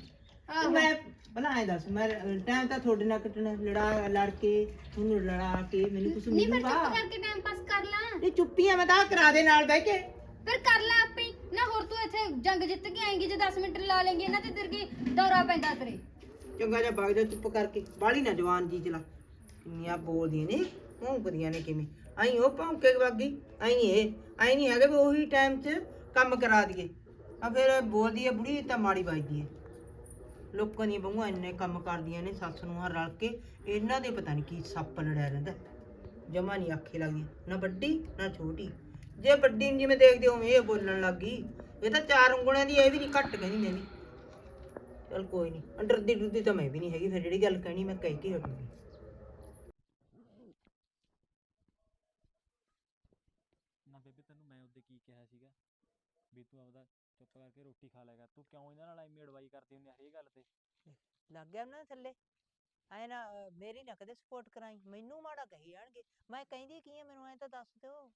ਆਹੋ। ਮੈਂ ਭਲਾ ਐ ਦੱਸ ਮੈਂ ਟਾਈਮ ਤਾਂ ਤੁਹਾਡੇ ਨਾਲ ਕੱਟਣਾ ਲੜਾ ਲੜ ਕੇ ਤੁਹਾਨੂੰ ਲੜਾ ਕੇ ਮੈਨੂੰ ਕੁਝ ਨਹੀਂ ਫਿਰ ਮਿਲੂਗਾ। ਚੁੱਪ ਕਰਕੇ ਟਾਈਮ ਪਾਸ ਕਰ ਲਾ। ਇਹ ਚੁੱਪੀਆਂ ਮੈਂ ਤਾਂ ਆਹ ਕਰਾ ਦੇ ਨਾਲ ਬਹਿ ਕੇ। ਫਿਰ ਕਰ ਲੈ ਆਪੇ। ਹੀ। ਨਾ ਹੋਰ ਤੂੰ ਇੱਥੇ ਜੰਗ ਜਿੱਤ ਕੇ ਆਏਂਗੀ ਜੇ 10 ਮਿੰਟ ਲਾ ਲੇਂਗੀ ਇਹਨਾਂ ਤੇ ਤੇਰੇ ਕੀ ਦੌਰਾ ਪੈਂਦਾ ਤੇਰੇ। ਚੰਗਾ ਜਿਹਾ ਵਗ ਜਾ ਚੁੱਪ ਕਰਕੇ। ਬਾਲੀ ਨਾ ਜਵਾਨ ਜੀ ਚਲਾ। ਕਿੰਨੀਆਂ ਬੋਲਦੀਆਂ ਨੇ ਭੌਂਕਦੀਆਂ ਨੇ ਕਿਵੇਂ। ਆਈ ਉਹ ਭੌਂਕ ਵਗ ਆਈ ਇਹ ਆਈ ਨਹੀਂ ਹੈਗਾ ਵੀ ਉਹੀ ਟਾਈਮ 'ਚ ਕੰਮ ਕਰਾ ਦਈਏ। ਆ ਫਿਰ ਬੋਲਦੀ ਹੈ ਬੁੜੀ ਤਾਂ ਮਾੜੀ ਵੱਜਦੀ ਹੈ ਲੋਕਾਂ ਦੀਆਂ ਬਹੂਆਂ ਇੰਨੇ ਕੰਮ ਕਰਦੀਆਂ ਨੇ, ਸੱਸ ਨੂੰ ਰਲ ਕੇ, ਇਹਨਾਂ ਦੇ ਪਤਾ ਨਹੀਂ ਕੀ ਸੱਪ ਲੜਿਆ ਰਹਿੰਦਾ ਜਮਾ ਨਹੀਂ ਆਖੇ ਲੱਗਦੀ ਨਾ ਵੱਡੀ, ਨਾ ਛੋਟੀ। ਜੇ ਵੱਡੀ ਨੂੰ ਜਿਵੇਂ ਦੇਖਦੇ ਹੋ ਇਹ ਬੋਲਣ ਲੱਗ ਗਈ। ਇਹ ਤਾਂ ਚਾਰ ਉਂਗਲਾਂ ਦੀ, ਇਹ ਵੀ ਨਹੀਂ ਘੱਟ ਕਹਿੰਦੀ ਮੈਂ ਵੀ। ਚਲ ਕੋਈ ਨਹੀਂ ਡਰਦੀ ਡਰਦੀ ਤਾਂ ਮੈਂ ਵੀ ਨਹੀਂ ਹੈਗੀ, ਫਿਰ ਜਿਹੜੀ ਗੱਲ ਕਹਿਣੀ ਮੈਂ ਕਹਿ ਕੇ ਹਟੂੰਗੀ ਨਾ ਬੇਬੇ ਤੈਨੂੰ ਮੈਂ ਉਹਦੇ ਕੀ ਕਿਹਾ ਸੀਗਾ ਵੀ ਤੂੰ ਆਪਦਾ ਚੁੱਪ ਕਰਕੇ ਰੋਟੀ ਖਾ ਲਿਆ ਕਰ ਤੂੰ ਕਿਉਂ ਇਹਨਾਂ ਨਾਲ ਐਵੇਂ ਅਡਵਾਈ ਕਰਦੀ ਹੁੰਦੀ ਆ ਹਰੇਕ ਗੱਲ ਤੇ? ਲੱਗ ਗਿਆ ਨਾ ਥੱਲੇ। ਐ ਨਾ ਅਹ, ਮੇਰੀ ਨਾ ਕਦੇ ਸਪੋਰਟ ਕਰਾਈ ਮੈਨੂੰ ਮਾੜਾ ਕਹੀ ਜਾਣਗੇ। ਮੈਂ ਕਹਿੰਦੀ ਕੀ ਆ ਮੈਨੂੰ ਐ ਤਾਂ ਦੱਸ ਦਿਓ।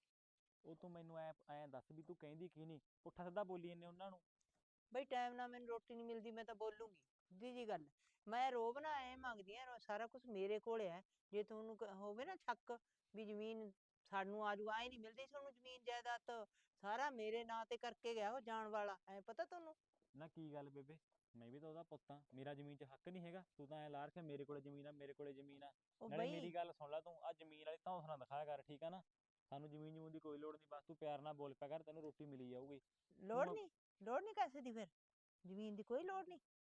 ਉਹ ਤੂੰ ਮੈਨੂੰ ਐ ਐਂ ਦੱਸ ਵੀ ਤੂੰ ਕਹਿੰਦੀ ਕੀ ਨਹੀਂ ਪੁੱਠਾ ਸਿੱਧਾ ਬੋਲੀ ਜੰਨੇ ਉਹਨਾਂ ਨੂੰ। ਬਈ ਟਾਈਮ ਨਾਲ ਮੈਨੂੰ ਰੋਟੀ ਨਹੀਂ ਮਿਲਦੀ ਮੈਂ ਤਾਂ ਬੋਲੂੰਗੀ। ਸਿੱਧੀ ਜੀ ਗੱਲ। ਮੈਂ ਰੋਬ ਨਾ ਐ ਮੰਗਦੀ ਆ ਸਾਰਾ ਕੁਝ ਮੇਰੇ ਕੋਲ ਹੈ ਜੇ ਤੁਹਾਨੂੰ ਕ- ਹੋਵੇ ਨਾ ਸ਼ੱਕ ਵੀ ਜ਼ਮੀਨ ਸਾਨੂੰ ਆਜੂ ਐ ਨਹੀਂ ਮਿਲਦੀ ਤੁਹਾਨੂੰ ਜ਼ਮੀਨ ਜਾਇਦਾਦ ਸਾਰਾ ਮੇਰੇ ਨਾਂ ਤੇ ਕਰਕੇ ਗਿਆ ਉਹ ਜਾਣ ਵਾਲਾ ਐ ਪਤਾ ਤੁਹਾਨੂੰ ਨਾ ਕੀ ਗੱਲ ਬੇਬੇ ਮੈਂ ਵੀ ਤਾਂ ਉਹਦਾ ਪੁੱਤਾਂ ਮੇਰਾ ਜ਼ਮੀਨ 'ਚ ਹੱਕ ਨਹੀਂ ਹੈਗਾ ਤੂੰ ਤਾਂ ਐ ਲਾ ਰੱਖਿਆ ਮੇਰੇ ਕੋਲੇ ਜ਼ਮੀਨ ਆ ਮੇਰੇ ਕੋਲੇ ਜ਼ਮੀਨ ਆ ਉਹ ਨਾਲੇ ਬਈ ਮੇਰੀ ਗੱਲ ਸੁਣ ਲੈ ਤੂੰ ਆ ਜ਼ਮੀਨ ਵਾਲੀ ਨਾ ਦਿਖਾਇਆ ਕਰ ਠੀਕ ਆ ਨਾ? ਸਾਨੂੰ ਜ਼ਮੀਨ ਜਮੂਨ ਦੀ ਕੋਈ ਲੋੜ ਨਹੀਂ ਬਸ ਤੂੰ ਪਿਆਰ ਨਾਲ ਬੋਲ ਪਿਆ ਕਰ ਤੈਨੂੰ ਰੋਟੀ ਮਿਲੀ ਜਾਊਗੀ। ਲੋੜ ਨਹੀਂ ਲੋੜ ਨਹੀਂ ਕਿਸੇ ਦੀ ਫਿਰ? ਜ਼ਮੀਨ ਦੀ ਕੋਈ ਲੋੜ ਨਹੀਂ ਉਹ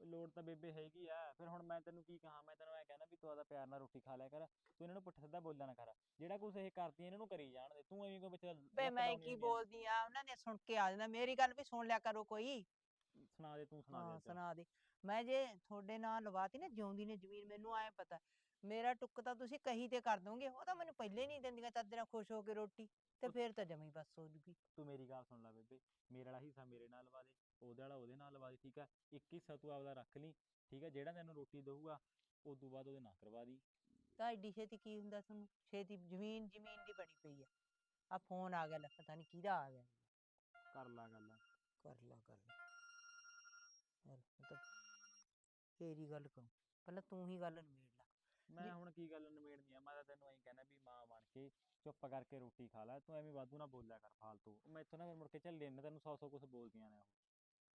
ਲੋੜ ਤਾਂ ਬੇਬੇ ਹੈਗੀ ਆ। ਫਿਰ ਹੁਣ ਮੈਂ ਤੈਨੂੰ ਕੀ ਕਹਾਂ ਮੈਂ ਤੈਨੂੰ ਐ ਕਹਿਣਾ ਵੀ ਤੂੰ ਆਦਾ ਪਿਆਰ ਨਾਲ ਰੋਟੀ ਖਾ ਲਿਆ ਕਰ ਤੂੰ ਇਹਨਾਂ ਨੂੰ ਪੁੱਠਾ ਸਿੱਧਾ ਬੋਲਿਆ ਨਾ ਕਰ। ਜਿਹੜਾ ਕੁਛ ਇਹ ਕਰਦੀਆਂ ਇਹਨਾਂ ਨੂੰ ਕਰੀ ਜਾਣ ਦੇ ਤੂੰ ਐਵੇਂ ਕੋਈ ਵਿੱਚ ਬੇ ਮੈਂ ਕੀ। ਬੋਲਦੀ ਆ ਉਹਨਾਂ ਨੇ ਸੁਣ ਕੇ ਆ ਜਾਂਦਾ ਮੇਰੀ ਗੱਲ ਵੀ ਸੁਣ ਲਿਆ ਕਰੋ ਕੋਈ। ਸੁਣਾ ਦੇ ਤੂੰ ਸੁਣਾ ਦੇ। ਸੁਣਾ ਦੇ। ਮੈਂ ਜੇ ਤੁਹਾਡੇ ਨਾਲ ਲਵਾਤੀ ਨਾ ਜਿਉਂਦੀ ਨੇ ਜ਼ਮੀਨ ਮੈਨੂੰ ਐ ਪਤਾ ਮੇਰਾ ਟੁੱਕ ਤਾਂ ਤੁਸੀਂ ਕਹੀ ਤੇ ਕਰ ਦੋਗੇ ਉਹ ਤਾਂ ਮੈਨੂੰ ਪਹਿਲੇ ਨਹੀਂ ਦਿੰਦੀਆਂ ਚੱਜ ਨਾਲ ਖੁਸ਼ ਹੋ ਕੇ ਰੋਟੀ। ਤੇ ਫੇਰ ਤਾਂ ਜਮੀ ਬਸ ਹੋ ਜੂਗੀ। ਤੂੰ ਮੇਰੀ ਗੱਲ ਸੁਣ ਲੈ ਬੇਬੇ ਮੇਰੇ ਵਾਲਾ ਹਿੱਸਾ ਮੇਰੇ ਨਾਲ ਲਵਾ ਦੇ ਉਹਦੇ ਵਾਲਾ ਉਹਦੇ ਨਾਲ ਲਵਾ ਦੇ ਠੀਕ ਆ ਇੱਕ ਹਿੱਸਾ ਤੂੰ ਆਪਦਾ ਰੱਖ ਲਈ ਠੀਕ ਆ ਜਿਹੜਾ ਤੈਨੂੰ ਰੋਟੀ ਦਊਗਾ ਉਸ ਤੋਂ ਬਾਅਦ ਉਹਦੇ ਨਾਲ ਕਰਵਾ ਦੀ। ਤਾਂ ਐਡੀ ਛੇਤੀ ਕੀ ਹੁੰਦਾ ਤੁਹਾਨੂੰ? ਛੇਤੀ ਜ਼ਮੀਨ ਜ਼ਮੀਨ ਦੀ ਬਣੀ ਪਈ ਆ ਆ ਫੋਨ ਆ ਗਿਆ ਲੈ ਪਤਾ ਨਹੀਂ ਕਿਹਦਾ ਆ ਗਿਆ। ਕਰ ਲਾ ਗੱਲ। ਕਰ ਲਾ ਕਰ ਲਾ ਚੱਲ ਮੈਂ ਤਾਂ ਤੇਰੀ ਗੱਲ ਕਰੂੰ ਪਹਿਲਾਂ ਤੂੰ ਹੀ ਗੱਲ ਨਿਬੇੜ। ਮੈਂ। ਹੁਣ ਕੀ ਗੱਲ ਨਿਬੇੜਨੀ ਆ ਮੈਂ ਤਾਂ ਤੈਨੂੰ ਐਂ ਕਹਿਣਾ ਵੀ ਮਾਂ ਬਣ ਕੇ ਚੁੱਪ ਕਰਕੇ ਰੋਟੀ ਖਾ ਲੈ ਤੂੰ ਐਵੇਂ ਵਾਧੂ ਨਾ ਬੋਲਿਆ ਕਰ ਫਾਲਤੂ ਮੈਂ ਇੱਥੋਂ ਨਾ ਫਿਰ ਮੁੜ ਕੇ ਝੱਲੇ ਨੇ ਤੈਨੂੰ ਸੌ ਸੌ ਕੁਝ ਬੋਲਦੀਆਂ ਨੇ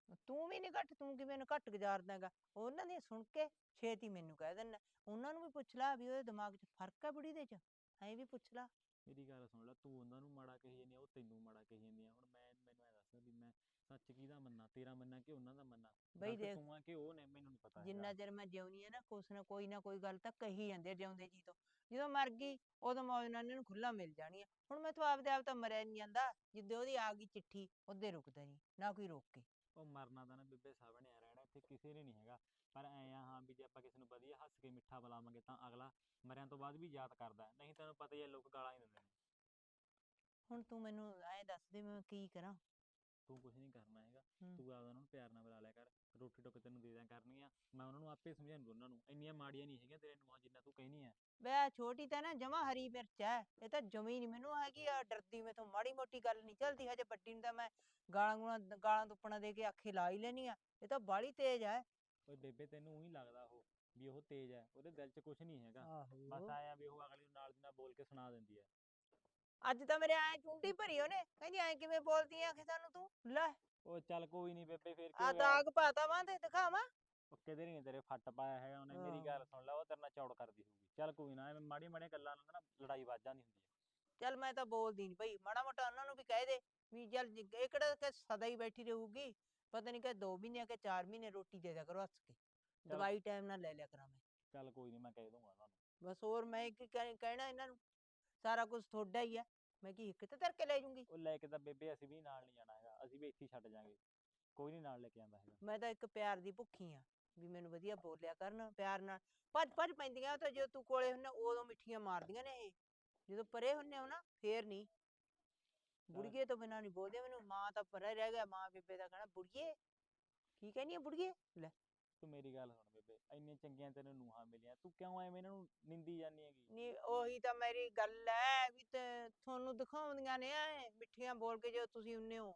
ਉਹ ਤੂੰ ਵੀ ਨਹੀਂ ਘੱਟ ਤੂੰ ਕਿਵੇਂ ਨੂੰ ਘੱਟ ਗੁਜ਼ਾਰਦਾ ਹੈਗਾ ਉਹਨਾਂ ਦੀ ਸੁਣ ਕੇ ਛੇਤੀ ਮੈਨੂੰ ਕਹਿ ਦਿੰਦਾ ਉਹਨਾਂ ਨੂੰ ਵੀ ਪੁੱਛ ਲੈ ਵੀ ਉਹਦੇ ਦਿਮਾਗ 'ਚ ਫ਼ਰਕ ਹੈ ਬੁੜੀ ਦੇ 'ਚ ਐਂ ਵੀ ਪੁੱਛ ਲੈ ਮੇਰੀ ਗੱਲ ਸੁਣ ਲੈ ਤੂੰ ਉਹਨਾਂ ਨੂੰ ਮਾੜਾ ਕਹੀ ਜਾਂਦੀ ਆ ਉਹ ਤੈਨੂੰ ਮਾੜਾ ਕਹੀ ਜਾਂਦੀ ਆ ਹੁਣ ਮੈਂ ਦੱਸ ਵੀ ਮੈਂ ਸੱਚ ਕਿਹਦਾ ਮੰਨਾਂ ਤੇਰਾ ਮੰਨਾਂ ਕਿ ਉਹਨਾਂ ਦਾ ਮੰਨਾਂ? ਬਈ ਦੇਖ, ਤੂੰ ਆ ਕਿ ਉਹ ਨੇ ਮੈਨੂੰ ਨਹੀਂ ਪਤਾ ਜਿੰਨਾ ਹੈਗਾ। ਚਿਰ ਮੈਂ ਜਿਉਣੀ ਆ ਨਾ ਕੁਛ ਨਾ ਕੋਈ ਨਾ ਕੋਈ ਗੱਲ ਤਾਂ ਕਹੀ ਜਾਂਦੇ ਆ ਜਿਉਂਦੇ ਜੀ ਤੋਂ। ਜਦੋਂ ਮਰ ਗਈ ਉਦੋਂ ਮੌਜ ਨਾਲ ਇਹਨਾਂ ਨੂੰ ਖੁੱਲਾ ਮਿਲ ਜਾਣੀ ਆ। ਹੁਣ ਮੈਂ ਤਾਂ ਆਪਦੇ ਆਪ ਤਾਂ ਮਰਿਆ ਨਹੀਂ ਜਾਂਦਾ ਜਿੱਦੇ ਉਹਦੀ ਆ ਗਈ ਚਿੱਠੀ ਉਹਦੇ ਰੁਕਦਾ ਨਹੀਂ ਨਾ ਕੋਈ ਰੋਕੇ ਉਹ ਮਰਨਾ ਤਾਂ ਨਾ ਬੇਬੇ ਸਭ ਨੇ ਆ ਰਹਿਣਾ ਇੱਥੇ ਕਿਸੇ ਨੇ ਨਹੀਂ ਹੈਗਾ। ਪਰ ਐ ਆ ਹਾਂ ਵੀ ਜੇ ਆਪਾਂ ਕਿਸੇ ਨੂੰ ਵਧੀਆ ਹੱਸ ਕੇ ਮਿੱਠਾ ਬੁਲਾਵਾਂਗੇ ਤਾਂ ਅਗਲਾ ਮਰਿਆਂ ਤੋਂ ਬਾਅਦ ਵੀ ਯਾਦ ਕਰਦਾ ਹੈ। ਨਹੀਂ ਤੈਨੂੰ ਪਤਾ ਹੀ ਹੈ ਲੋਕ ਗਾਲਾਂ ਹੀ ਦਿੰਦੇ ਨੇ। ਹੁਣ ਤੂੰ ਮੈਨੂੰ ਐਂ ਦੱਸ ਦੇ ਮੈਂ ਕੀ ਕਰਾਂ? ਤੂੰ ਕੁਝ ਨਹੀਂ ਕਰਨਾ ਹੈਗਾ ਹੂੰ। ਤੂੰ ਆਪਦਾ ਉਹਨਾਂ ਨੂੰ ਪਿਆਰ ਨਾਲ ਬੁਲਾ ਲਿਆ ਕਰ ਰੋਟੀ ਟੁੱਕ ਤੈਨੂੰ ਦੇ ਦਿਆਂ ਕਰਨੀ ਆ ਮੈਂ ਉਹਨਾਂ ਨੂੰ ਆਪੇ ਸਮਝਾਉਂ ਉਹਨਾਂ ਨੂੰ ਇੰਨੀਆਂ ਮਾੜੀਆਂ ਨਹੀਂ ਹੈਗੀਆਂ ਤੇਰੇ ਨੂੰ ਜਿੰਨਾ ਤੂੰ ਕਹਿਨੀ ਆ। ਬੇ ਆਹ ਛੋਟੀ ਤਾਂ ਨਾ ਜਮਾ ਹਰੀ ਮਿਰਚ ਐ ਇਹ ਤਾਂ ਜਮੀ ਨਹੀਂ ਮੈਨੂੰ ਹੈਗੀ ਆ ਡਰਦੀ ਮੈਥੋਂ ਮਾੜੀ ਮੋਟੀ ਗੱਲ ਨਹੀਂ ਚੱਲਦੀ ਹਜੇ ਵੱਡੀ ਨੂੰ ਤਾਂ ਮੈਂ ਗਾਲਾਂ ਗੂਲਾਂ ਗਾਲਾਂ ਦੁੱਪਣਾ ਦੇ ਕੇ ਆਖੇ ਲਾ ਹੀ ਲੈਣੀ ਆ ਇਹ ਤਾਂ ਬਾਲੀ ਤੇਜ਼ ਐ। ਓਏ ਬੇਬੇ ਤੈਨੂੰ ਉਹੀ ਲੱਗਦਾ ਉਹ ਵੀ ਉਹ ਤੇਜ਼ ਹੈ ਉਹਦੇ ਦਿਲ 'ਚ ਕੁਝ ਨਹੀਂ ਹੈਗਾ ਬਸ ਆਇਆ ਵੀ ਉਹ ਅਗਲੀ ਨੂੰ ਨਾਲ ਦੀ ਨਾਲ ਬੋਲ ਕੇ ਸੁਣਾ ਦਿੰਦੀ ਹੈ ਅੱਜ ਤਾਂ ਮੇਰੇ ਐ ਚੁੰਡੀ ਭਰੀ ਉਹਨੇ ਕਹਿੰਦੀ ਐ ਕਿਵੇਂ ਬੋਲਦੀ ਆ ਕਿ ਸਾਨੂੰ ਤੂੰ? ਲੈ। ਉਹ ਚੱਲ ਕੋਈ ਨਹੀਂ ਬੇਬੇ ਫੇਰ ਕੀ ਆ ਹੋਇਆ? ਦਾਗ ਪਾਤਾ ਵਾਂ ਤੇ ਦਿਖਾਵਾਂ। ਉਹ ਕਿਧਰੇ ਨਹੀਂ ਤੇਰੇ ਫੱਟ ਪਾਇਆ ਹੈਗਾ ਉਹਨੇ ਮੇਰੀ ਗੱਲ ਸੁਣ ਲੈ ਉਹ ਤੇਰੇ ਨਾਲ ਚੌੜ ਕਰਦੀ ਹੋਊਗੀ। ਚੱਲ ਕੋਈ ਨਾ ਐਵੇਂ ਮਾੜੀ ਮਾੜੀਆਂ ਗੱਲਾਂ ਨਾਲ ਨਾ ਲੜਾਈ ਵੱਜ ਜਾਂਦੀ ਹੁੰਦੀ ਹੈ ਚੱਲ ਮੈਂ ਤਾਂ ਬੋਲਦੀ ਨਹੀਂ ਭਈ ਮਾੜਾ ਮੋਟਾ ਉਹਨਾਂ ਨੂੰ ਵੀ ਕਹਿ ਦੇ ਵੀ ਚੱਲ ਜੀ- ਇਹ ਕਿਹੜਾ ਕਿ ਸਦਾ ਹੀ ਬੈਠੀ ਰਹੂਗੀ ਪਤਾ ਨਹੀਂ ਕਿ 2 ਮਹੀਨੇ ਕਿ 4 ਮਹੀਨੇ ਰੋਟੀ ਦੇ ਦਿਆ ਕਰੋ ਹੱਸ ਕੇ ਦਵਾਈ ਟਾਈਮ ਨਾਲ ਲੈ ਲਿਆ ਕਰਾਂ ਮੈਂ। ਚੱਲ ਕੋਈ ਨਹੀਂ ਮੈਂ ਕਹਿ ਦੂੰਗਾ ਉਹਨਾਂ ਨੂੰ। ਬਸ ਹੋਰ ਮੈਂ ਕੀ ਕਹਿ- ਕਹਿਣਾ ਇਹਨਾਂ ਨੂੰ? ਸਾਰਾ ਕੁਝ ਤੁਹਾਡਾ ਹੀ ਆ ਮੈਂ ਕੀ ਇੱਕ ਤੇ ਧਰ ਕੇ ਲੈ ਜੂੰਗੀ। ਉਹ ਲੈ ਕੇ ਤਾਂ ਬੇਬੇ ਅਸੀਂ ਵੀ ਨਾਲ ਨਹੀਂ ਜਾਣਾ ਹੈਗਾ ਅਸੀਂ ਵੀ ਇੱਥੇ ਹੀ ਛੱਡ ਜਾਾਂਗੇ। ਕੋਈ ਨਹੀਂ ਨਾਲ ਲੈ ਕੇ ਆਂਦਾ ਹੈਗਾ। ਮੈਂ ਤਾਂ ਇੱਕ ਪਿਆਰ ਦੀ ਭੁੱਖੀ ਆ ਵੀ ਮੈਨੂੰ ਵਧੀਆ ਬੋਲਿਆ ਕਰਨ ਪਿਆਰ ਨਾਲ। ਭੱਜ ਭੱਜ ਪੈਂਦੀਆਂ ਉਹ ਤਾਂ ਜਦੋਂ ਤੂੰ ਕੋਲੇ ਹੁੰਨਾ ਉਦੋਂ ਮਿੱਠੀਆਂ ਮਾਰਦੀਆਂ ਨੇ ਇਹ। ਜਦੋਂ ਪਰੇ ਹੁੰਨੇ ਹੋ ਨਾ ਫੇਰ ਨਹੀਂ। ਬੁੜੀਏ ਤੋਂ ਬਿਨਾਂ ਨਹੀਂ ਬੋਲਦੇ ਮੈਨੂੰ ਮਾਂ ਤਾਂ ਪਰੇ ਰਹਿ ਗਿਆ ਮਾਂ ਬੇਬੇ ਦਾ ਕਹਿਣਾ ਬੁੜੀਏ ਕੀ ਕਹਿੰਦੀ ਆ ਬੁੜੀਏ? ਲੈ। ਤੂੰ ਮੇਰੀ ਗੱਲ ਸੁਣ ਇੰਨੀਆਂ ਚੰਗੀਆਂ ਤੈਨੂੰ ਨੂੰਹਾਂ ਮਿਲੀਆਂ ਤੂੰ ਕਿਉਂ ਐਵੇਂ ਇਹਨਾਂ ਨੂੰ ਨਿੰਦੀ ਜਾਂਦੀ ਹੈਗੀ? ਨੀ ਉਹੀ ਤਾਂ ਮੇਰੀ ਗੱਲ ਐ ਵੀ ਤੇ ਤੁਹਾਨੂੰ ਦਿਖਾਉਂਦੀਆਂ ਨੇ ਐ ਮਿੱਠੀਆਂ ਬੋਲ ਕੇ ਜੋ ਤੁਸੀਂ ਹੁੰਨੇ ਹੋ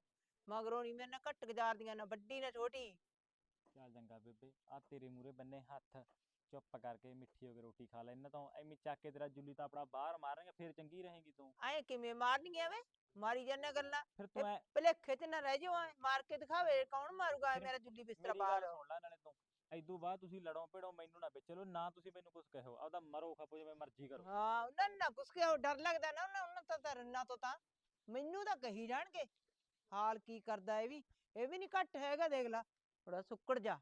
ਮਗਰੋਂ ਨਹੀਂ ਮੇਰੇ ਨਾਲ ਘੱਟ ਗੁਜ਼ਾਰਦੀਆਂ ਨਾ ਵੱਡੀ ਨਾ ਛੋਟੀ। ਚੱਲ ਚੰਗਾ ਬੇਬੇ ਆ ਤੇਰੇ ਮੂਰੇ ਬੰਨੇ ਹੱਥ ਚੁੱਪ ਕਰਕੇ ਮਿੱਠੀ ਹੋ ਕੇ ਰੋਟੀ ਖਾ ਲੈ ਇਹਨਾਂ ਤੋਂ ਐਵੇਂ ਚੱਕ ਕੇ ਤੇਰਾ ਜੁੱਲੀ ਤਾਂ ਆਪਣਾ ਬਾਹਰ ਮਾਰਾਂਗੇ ਫਿਰ ਚੰਗੀ ਰਹੇਗੀ ਤੂੰ। ਐ ਕਿਵੇਂ ਮਾਰਨੀਆਂ ਵੇ ਮਾਰੀ ਜਾਂਦੇ ਗੱਲਾਂ। ਫਿਰ ਤੂੰ ਐ ਭਲੇਖੇ ਤੇ ਨਾ ਰਹਿ ਜਾਓ ਮਾਰ ਕੇ ਦਿਖਾਵੇ ਕੌਣ ਮਾਰੂਗਾ ਮੇਰਾ ਜੁੱਲੀ ਬਿਸਤਰਾ ਬਾਹਰ। ਸੁਣ ਲੈ ਨਾਲੇ ਤੂੰ। ਐਦੋਂ ਬਾਅਦ ਤੁਸੀਂ ਲੜੋ ਭਿੜੋ, ਮੈਨੂੰ ਨਾ ਵਿਚਲੋ ਨਾ ਤੁਸੀਂ ਮੈਨੂੰ ਕੁਝ ਕਹੋ, ਆਪਦਾ ਮਰੋ ਖਪੋ ਜਿਵੇਂ ਮਰਜ਼ੀ ਕਰੋ। ਹਾਂ ਉਹਨਾਂ ਨੂੰ, ਨਾ, ਕੁਛ ਕਿਹਾ, ਡਰ ਲੱਗਦਾ ਨਾ ਉਹਨਾਂ ਉਹਨਾਂ ਤੋਂ ਤਾਂ, ਰੰਨਾ ਤੋਂ ਤਾਂ। ਮੈਨੂੰ ਤਾਂ ਕਹੀ ਜਾਣਗੇ, ਹਾਲ ਕੀ ਕਰਦਾ ਇਹ ਵੀ ਇਹ ਵੀ ਨਹੀਂ ਘੱਟ ਹੈਗਾ ਦੇਖ ਲਾ ਬੜਾ ਸੁੱਕੜ ਜਾ।